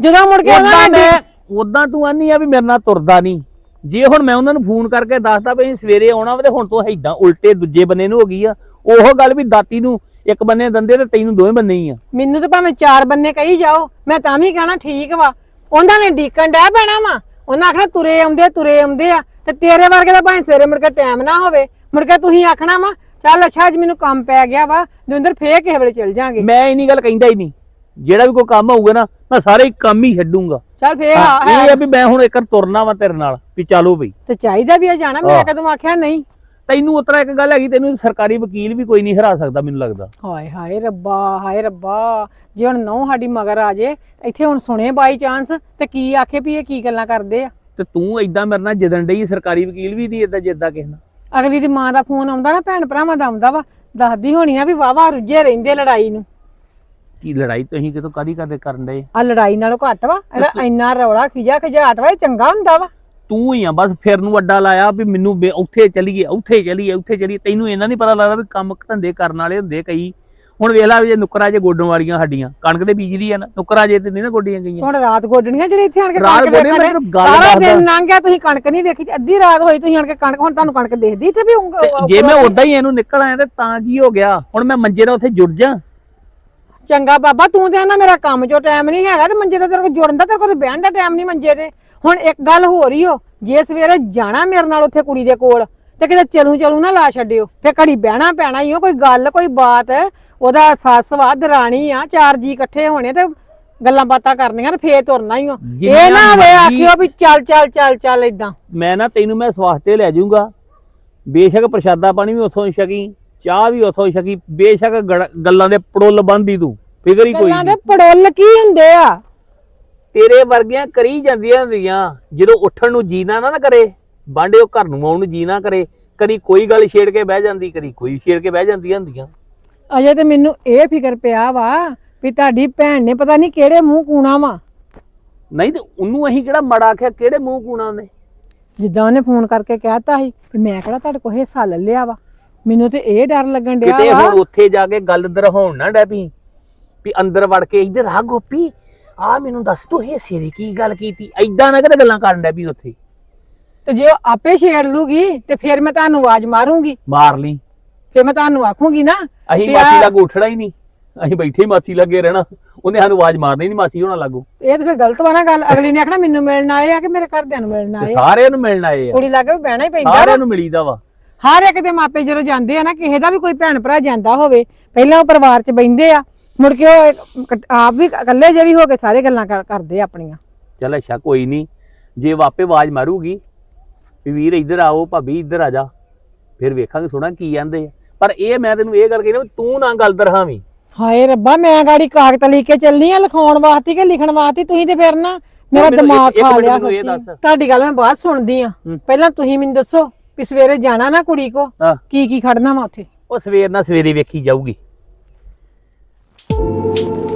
ਜਦੋਂ ਮੁੜ ਕੇ ਉਹਨਾਂ ਉਦਾਂ ਨੇ ਮੈਂ ਉਦਾਂ ਤੂੰ ਆਨੀ ਆ ਵੀ ਮੇਰੇ ਨਾਲ ਤੁਰਦਾ ਨਹੀਂ ਜੇ ਹੁਣ ਮੈਂ ਉਹਨਾਂ ਨੂੰ ਫੋਨ ਕਰਕੇ ਦੱਸਦਾ ਵੀ ਅਸੀਂ ਸਵੇਰੇ ਆਉਣਾ ਵਾ ਤੇ ਹੁਣ ਤੂੰ ਏਦਾਂ ਉਲਟੇ ਦੂਜੇ ਬੰਨੇ ਨੂੰ ਹੋ ਗਈ ਆ। ਉਹ ਗੱਲ ਵੀ ਦਾਤੀ ਨੂੰ ਇੱਕ ਬੰਨੇ ਦੰਦੇ ਤੇ ਤੈਨੂੰ ਦੋਵੇਂ ਬੰਨੇ ਹੀ ਆ। ਮੈਨੂੰ ਤਾਂ ਭਾਵੇਂ ਚਾਰ ਬੰਨੇ ਕਹੀ ਜਾਓ ਮੈਂ ਤਾਂ ਵੀ ਕਹਿਣਾ ਠੀਕ ਵਾ। ਉਹਨਾਂ ਨੇ ਡੀਕਣ ਡੈ ਪੈਣਾ ਵਾ। ਉਹਨਾਂ ਆਖਣਾ ਤੁਰੇ ਆਉਂਦੇ ਤੁਰੇ ਆਉਂਦੇ ਆ। ਤੇ ਤੇਰੇ ਵਰਗੇ ਦਾ ਭਾਵੇਂ ਸਵੇਰੇ ਮੁੜ ਕੇ ਟਾਈਮ ਨਾ ਹੋਵੇ ਮੁੜ ਕੇ ਤੁਸੀਂ ਆਖਣਾ ਵਾ ਚੱਲ ਅੱਛਾ ਅੱਜ ਮੈਨੂੰ ਕੰਮ ਪੈ ਗਿਆ ਵਾ ਦਵਿੰਦਰ ਫੇਰ ਕਿਸੇ ਵੇਲੇ ਚੱਲ ਜਾਾਂਗੇ। ਮੈਂ ਇਨੀ ਗੱਲ ਕਹਿੰਦਾ ਹੀ ਨਹੀਂ। ਜਿਹੜਾ ਵੀ ਕੋਈ ਕੰਮ ਹੋਊਗਾ ਨਾ ਮੈਂ ਸਾਰੇ ਕੰਮ ਹੀ ਛੱਡੂੰਗਾ। ਚੱਲ ਫੇਰ ਹਾਂ, ਇਹ ਆ ਵੀ ਮੈਂ ਹੁਣ ਇੱਕ ਵਾਰ ਤੁਰਨਾ ਵਾ ਤੇਰੇ ਨਾਲ ਵੀ ਚਾਲੋ ਬਈ। ਤੇ ਚਾਹੀਦਾ ਵੀ ਆ ਜਾਣਾ ਮੈਂ। ਕਦੋਂ ਆਖਿਆ ਨਹੀਂ। ਤੈਨੂੰ ਉਤਰਾ ਇੱਕ ਗੱਲ ਹੈਗੀ ਤੈਨੂੰ ਸਰਕਾਰੀ ਵਕੀਲ ਵੀ ਕੋਈ ਨਹੀਂ ਹਰਾ ਸਕਦਾ ਮੈਨੂੰ ਲੱਗਦਾ। ਹਾਏ ਹਾਏ ਰੱਬਾ ਹਾਏ ਰੱਬਾ ਜੇ ਹੁਣ ਨੌ ਸਾਡੀ ਮਗਰ ਆ ਜੇ ਇੱਥੇ ਹੁਣ ਸੁਣੇ ਬਾਈ ਚਾਂਸ ਤੇ ਕੀ ਆਖੇ ਵੀ ਇਹ ਕੀ ਗੱਲਾਂ ਕਰਦੇ ਆ? ਤੇ ਤੂੰ ਏਦਾਂ ਮੇਰੇ ਨਾਲ ਜਦਣ ਡਈ ਸਰਕਾਰੀ ਵਕੀਲ ਵੀ ਨਹੀਂ ਏਦਾਂ ਜਿੱਦਾਂ ਕਿਸੇ ਨਾਲ। ਅਗਲੀ ਦੀ ਮਾਂ ਦਾ ਫੋਨ ਆਉਂਦਾ ਨਾ ਭੈਣ ਭਰਾਵਾਂ ਦਾ ਆਉਂਦਾ ਵਾ ਦੱਸਦੀ ਹੋਣੀ ਆ ਵੀ ਵਾਵਾ ਰੁੱਝੇ ਰਹਿੰਦੇ ਲੜਾਈ ਨੂੰ। ਕੀ ਲੜਾਈ ਤੁਸੀਂ ਕਿਤੋਂ ਕਾਦੀ ਕਰਦੇ ਕਰਨ ਡਏ? ਆ ਲੜਾਈ ਨਾਲੋਂ ਘੱਟ ਵਾ ਇਹਦਾ ਇੰਨਾ ਰੌਲਾ ਖਿਜਾ ਖਿਜਾਟ ਵਾ ਇਹ ਚੰਗਾ ਹੁੰਦਾ ਵਾ। ਤੂੰ ਹੀ ਆ ਬਸ ਫਿਰ ਨੂੰ ਅੱਡਾ ਲਾਇਆ ਵੀ ਮੈਨੂੰ ਉੱਥੇ ਚਲੀਏ ਉੱਥੇ ਚਲੀਏ ਉੱਥੇ ਚਲੀਏ। ਤੈਨੂੰ ਇਹਨਾਂ ਨਹੀਂ ਪਤਾ ਲੱਗਦਾ ਵੀ ਕੰਮ ਧੰਦੇ ਕਰਨ ਵਾਲੇ ਹੁੰਦੇ ਕਈ। ਹੁਣ ਵੇਖ ਲੈ ਜੇ ਨੁਕਰਾਂ ਜੇ ਗੋਡਣ ਵਾਲੀਆਂ ਸਾਡੀਆਂ ਕਣਕ ਦੇ ਬੀਜਦੀ ਆ ਨਾ ਨੁਕਰਾਂ ਜੇ ਤੇ ਨਹੀਂ ਨਾ ਗੋਡੀਆਂ ਗਈਆਂ। ਹੁਣ ਰਾਤ ਗੋਡਣੀਆਂ ਜਿਹੜੇ ਇੱਥੇ ਆਣ ਕੇ ਰਾਤ ਗੋਡਣੀਆਂ, ਮੈਂ ਦੇ। ਗੱਲ ਸਾਰਾ। ਦਿਨ ਲੰਘ ਗਿਆ ਤੁਸੀਂ ਕਣਕ ਨਹੀਂ ਵੇਖੀ ਅੱਧੀ ਰਾਤ ਹੋਈ ਤੁਸੀਂ ਆਣ ਕੇ ਕਣਕ ਹੁਣ ਤੁਹਾਨੂੰ ਕਣਕ ਦੇਖਦੀ ਇੱਥੇ ਵੀ ਜੇ ਮੈਂ ਉਦਾਂ ਹੀ ਇਹਨੂੰ ਨਿਕਲ ਆਇਆ ਤੇ ਤਾਂ ਕੀ ਹੋ ਗਿਆ? ਹੁਣ ਮੈਂ ਮੰਜੇ ਨਾਲ ਉੱਥੇ ਜੁੜ ਜਾ। ਚੰਗਾ ਬਾਬਾ ਤੂੰ ਤੇ ਨਾ ਮੇਰਾ ਕੰਮ ਚੋਂ ਟਾਈਮ ਨਹੀਂ ਹੈਗਾ ਤੇ ਮੰਜੇ ਤੇ ਤੇਰੇ ਕੋਲ ਜੁੜਨ ਦਾ ਤੇਰੇ ਕੋਲ ਬਹਿਣ ਦਾ ਟਾਈਮ ਨਹੀਂ ਮੰਜੇ ਤੇ। ਹੁਣ ਇੱਕ ਗੱਲ ਹੋ ਰਹੀ ਹੋ ਜੇ ਸਵੇਰੇ ਜਾਣਾ ਮੇਰੇ ਨਾਲ ਉੱਥੇ ਕੁੜੀ ਦੇ ਕੋਲ ਤੇ ਕਿਤੇ ਚਲੂ ਚਲੂ ਨਾ ਲਾ ਛੱਡਿਓ ਫੇ ਘੜੀ ਬਹਿਣਾ ਪੈਣਾ ਹੀ ਹੋ ਕੋਈ ਗੱਲ ਕੋਈ ਬਾਤ ਉਹਦਾ ਸੱਸ ਵਾ ਦਰਾਣੀ ਆ ਚਾਰ ਜੀ ਇਕੱਠੇ ਹੋਣੇ ਤੇ ਗੱਲਾਂ ਬਾਤਾਂ ਕਰਨੀਆਂ ਤੇ ਫੇਰ ਤੁਰਨਾ ਹੀ ਹੋ ਇਹ ਨਾ ਮਰਜ਼ੀ- ਆਖਿਓ ਵੀ ਚੱਲ ਚੱਲ ਚੱਲ ਚੱਲ ਇਦਾਂ ਮੈਂ ਨਾ ਤੈਨੂੰ ਮੈਂ ਸਵਾਸਤੇ ਲੈ ਜਾਊਂਗਾ। ਬੇਸ਼ੱਕ ਪ੍ਰਸ਼ਾਦਾ ਪਾਣੀ ਵੀ ਉੱਥੋਂ ਹੀ ਛਕੀ ਚਾਹ ਵੀ ਉੱਥੋਂ ਹੀ ਛਕੀ ਬੇਸ਼ੱਕ ਗੱਲਾਂ ਦੇ ਪੜੁੱਲ ਬੰਦੀ ਤੂੰ। ਫਿਕਰ ਹੀ ਕੋਈ ਗੱਲਾਂ ਦੇ ਨਹੀਂ। ਪੜੋਲ ਕੀ ਹੁੰਦੇ ਆ? ਤੇਰੇ ਵਰਗੀਆਂ ਕਰੀ ਜਾਂਦੀਆਂ ਹੁੰਦੀਆਂ ਜਦੋਂ ਉੱਠਣ ਨੂੰ ਜੀਣਾ ਨਾ ਨਾ ਕਰੇ ਬਾਂਡੇ ਉਹ ਘਰ ਨੂੰ ਆਉਣ ਨੂੰ ਜੀਣਾ ਕਰੇ ਕਦੀ ਕੋਈ ਗੱਲ ਛੇੜ ਕੇ ਬਹਿ ਜਾਂਦੀ ਕਦੀ ਕੋਈ ਛੇੜ ਕੇ ਬਹਿ ਜਾਂਦੀਆਂ ਹੁੰਦੀਆਂ। ਅਜੇ ਤੇ ਮੈਨੂੰ ਇਹ ਫਿਕਰ ਪਿਆ ਵਾ ਵੀ ਤੁਹਾਡੀ ਭੈਣ ਨੇ ਪਤਾ ਨਹੀਂ ਕਿਹੜੇ ਮੂੰਹ ਕੂਣਾ ਵਾ। ਨਹੀਂ ਤੇ ਉਹਨੂੰ ਅਸੀਂ ਕਿਹੜਾ ਮੜਾ ਆਖਿਆ ਕਿਹੜੇ ਮੂੰਹ ਕੂਣਾ ਉਹਨੇ? ਜਿੱਦਾਂ ਉਹਨੇ ਫੋਨ ਕਰਕੇ ਕਹਿਤਾ ਸੀ ਵੀ ਮੈਂ ਕਿਹੜਾ ਤੁਹਾਡੇ ਕੋਲ ਹਿੱਸਾ ਲੈ ਲਿਆ ਵਾ। ਮੈਨੂੰ ਤੇ ਇਹ ਡਰ ਲੱਗਣ ਡਿਆ ਕਿਤੇ ਵਾ। ਹੁਣ ਉੱਥੇ ਜਾ ਕੇ ਗੱਲ ਦਰਹਾਉਣ ਨਾ ਡੈ ਪਈ। ਵੀ ਅੰਦਰ ਵੜ ਕੇ ਇੱਧਰ ਆ ਗੋਪੀ ਆ ਮੈਨੂੰ ਦੱਸ ਤੂੰ ਹਿੱਸੇ ਦੀ ਕੀ ਗੱਲ ਕੀਤੀ? ਐਦਾਂ ਨਾ ਕਿਤੇ ਗੱਲਾਂ ਕਰਨ ਡੈ ਪਈ ਉੱਥੇ। ਤੇ ਜੇ ਉਹ ਆਪੇ ਛੇੜ ਲੂਗੀ ਤੇ ਫਿਰ ਮੈਂ ਤੁਹਾਨੂੰ ਆਵਾਜ਼ ਮਾਰੂੰਗੀ। ਮਾਰ ਲਈ। ਫਿਰ ਮੈਂ ਤੁਹਾਨੂੰ ਆਖੂੰਗੀ ਨਾ ਅਸੀਂ ਵੀ ਮਾਸੀ ਲਾਗੂ ਉੱਠਣਾ ਹੀ ਨਹੀਂ। ਅਸੀਂ ਬੈਠੇ ਹੀ ਮਾਸੀ ਲੱਗੇ ਰਹਿਣਾ। ਉਹਨੇ ਸਾਨੂੰ ਆਵਾਜ਼ ਮਾਰਨੀ ਨਹੀਂ ਮਾਸੀ ਹੋਣਾ ਲੱਗੂ। ਇਹ ਤਾਂ ਫਿਰ ਗਲਤ ਵਾ ਨਾ ਗੱਲ। ਅਗਲੀ ਨੇ ਆਖਣਾ ਮੈਨੂੰ ਮਿਲਣ ਆਏ ਆ ਕਿ ਮੇਰੇ ਘਰਦਿਆਂ ਨੂੰ ਮਿਲਣ ਤੇ ਆਏ ਆ? ਸਾਰਿਆਂ ਨੂੰ ਮਿਲਣ ਆਏ ਆ। ਕੁੜੀ ਲੱਗੇ ਵੀ ਬਹਿਣਾ ਹੀ ਪੈਂਦਾ ਸਾਰਿਆਂ ਵਾ। ਨੂੰ ਮਿਲੀਦਾ ਵਾ। ਹਰ ਇੱਕ ਦੇ ਮਾਪੇ ਜਦੋਂ ਜਾਂਦੇ ਆ ਨਾ ਕਿਸੇ ਦਾ ਵੀ ਕੋਈ ਭੈਣ ਭਰਾ ਜਾਂਦਾ ਹੋਵੇ ਪਹਿਲਾਂ ਉਹ ਪਰਿਵਾਰ 'ਚ ਬੈੰਦੇ ਆ। ਮੁੜ ਕੇ ਉਹ ਇੱਕ- ਆਪ ਵੀ ਇਕੱਲੇ ਜਿਹੇ ਵੀ ਹੋ ਕੇ ਸਾਰੇ ਗੱਲਾਂ ਕਰ- ਕਰਦੇ ਆ ਆਪਣੀਆਂ। ਚੱਲ ਅੱਛਾ ਕੋਈ ਨਹੀਂ। ਜੇ ਵਾਪੇ ਆਵਾਜ਼ ਮਾਰੂਗੀ ਵੀ ਵੀਰ ਇੱਧਰ ਆਓ ਭਾਬੀ ਇੱਧਰ ਆ ਜਾ। ਫਿਰ ਵੇਖਾਂਗੇ ਸੁਣਾ ਕੀ ਕਹਿੰਦੇ ਆ। ਪਰ ਇਹ ਮੈਂ ਤੈਨੂੰ ਇਹ ਗੱਲ ਕਹਿੰਦਾ ਤੂੰ ਨਾ ਗੱਲ ਦਰਹਾਵੀਂ ਹਾਏ ਰੱਬਾ ਮੈਂ ਗਾੜੀ ਕਾਗਜ਼ ਲਿਖ ਕੇ ਚੱਲਨੀ ਆ ਲਿਖਾਉਣ ਵਾਸਤੇ ਕਿ ਲਿਖਣ ਵਾਸਤੇ? ਤੁਸੀਂ ਤੇ ਫਿਰ ਨਾ ਮੇਰਾ ਮੈਨੂੰ ਇੱਕ- ਦਿਮਾਗ ਇੱਕ ਖਾ ਮਿੰਟ ਲਿਆ ਮੈਨੂੰ ਇਹ ਸੱਚੀ। ਦੱਸ। ਤੁਹਾਡੀ ਗੱਲ ਮੈਂ ਬਾਅਦ ਸੁਣਦੀ ਆ। ਹੂੰ। ਪਹਿਲਾਂ ਤੁਸੀਂ ਮੈਨੂੰ ਦੱਸੋ ਵੀ ਸਵੇਰੇ ਜਾਣਾ ਨਾ ਕੁੜੀ ਕੋ? ਹਾਂ। ਕੀ ਕੀ ਖੜਨਾ ਵਾ ਉੱਥੇ? ਉਹ ਸਵੇਰ ਨਾਲ ਸਵੇਰੇ ਵੇਖੀ ਜਾਊਗੀ। Thank you.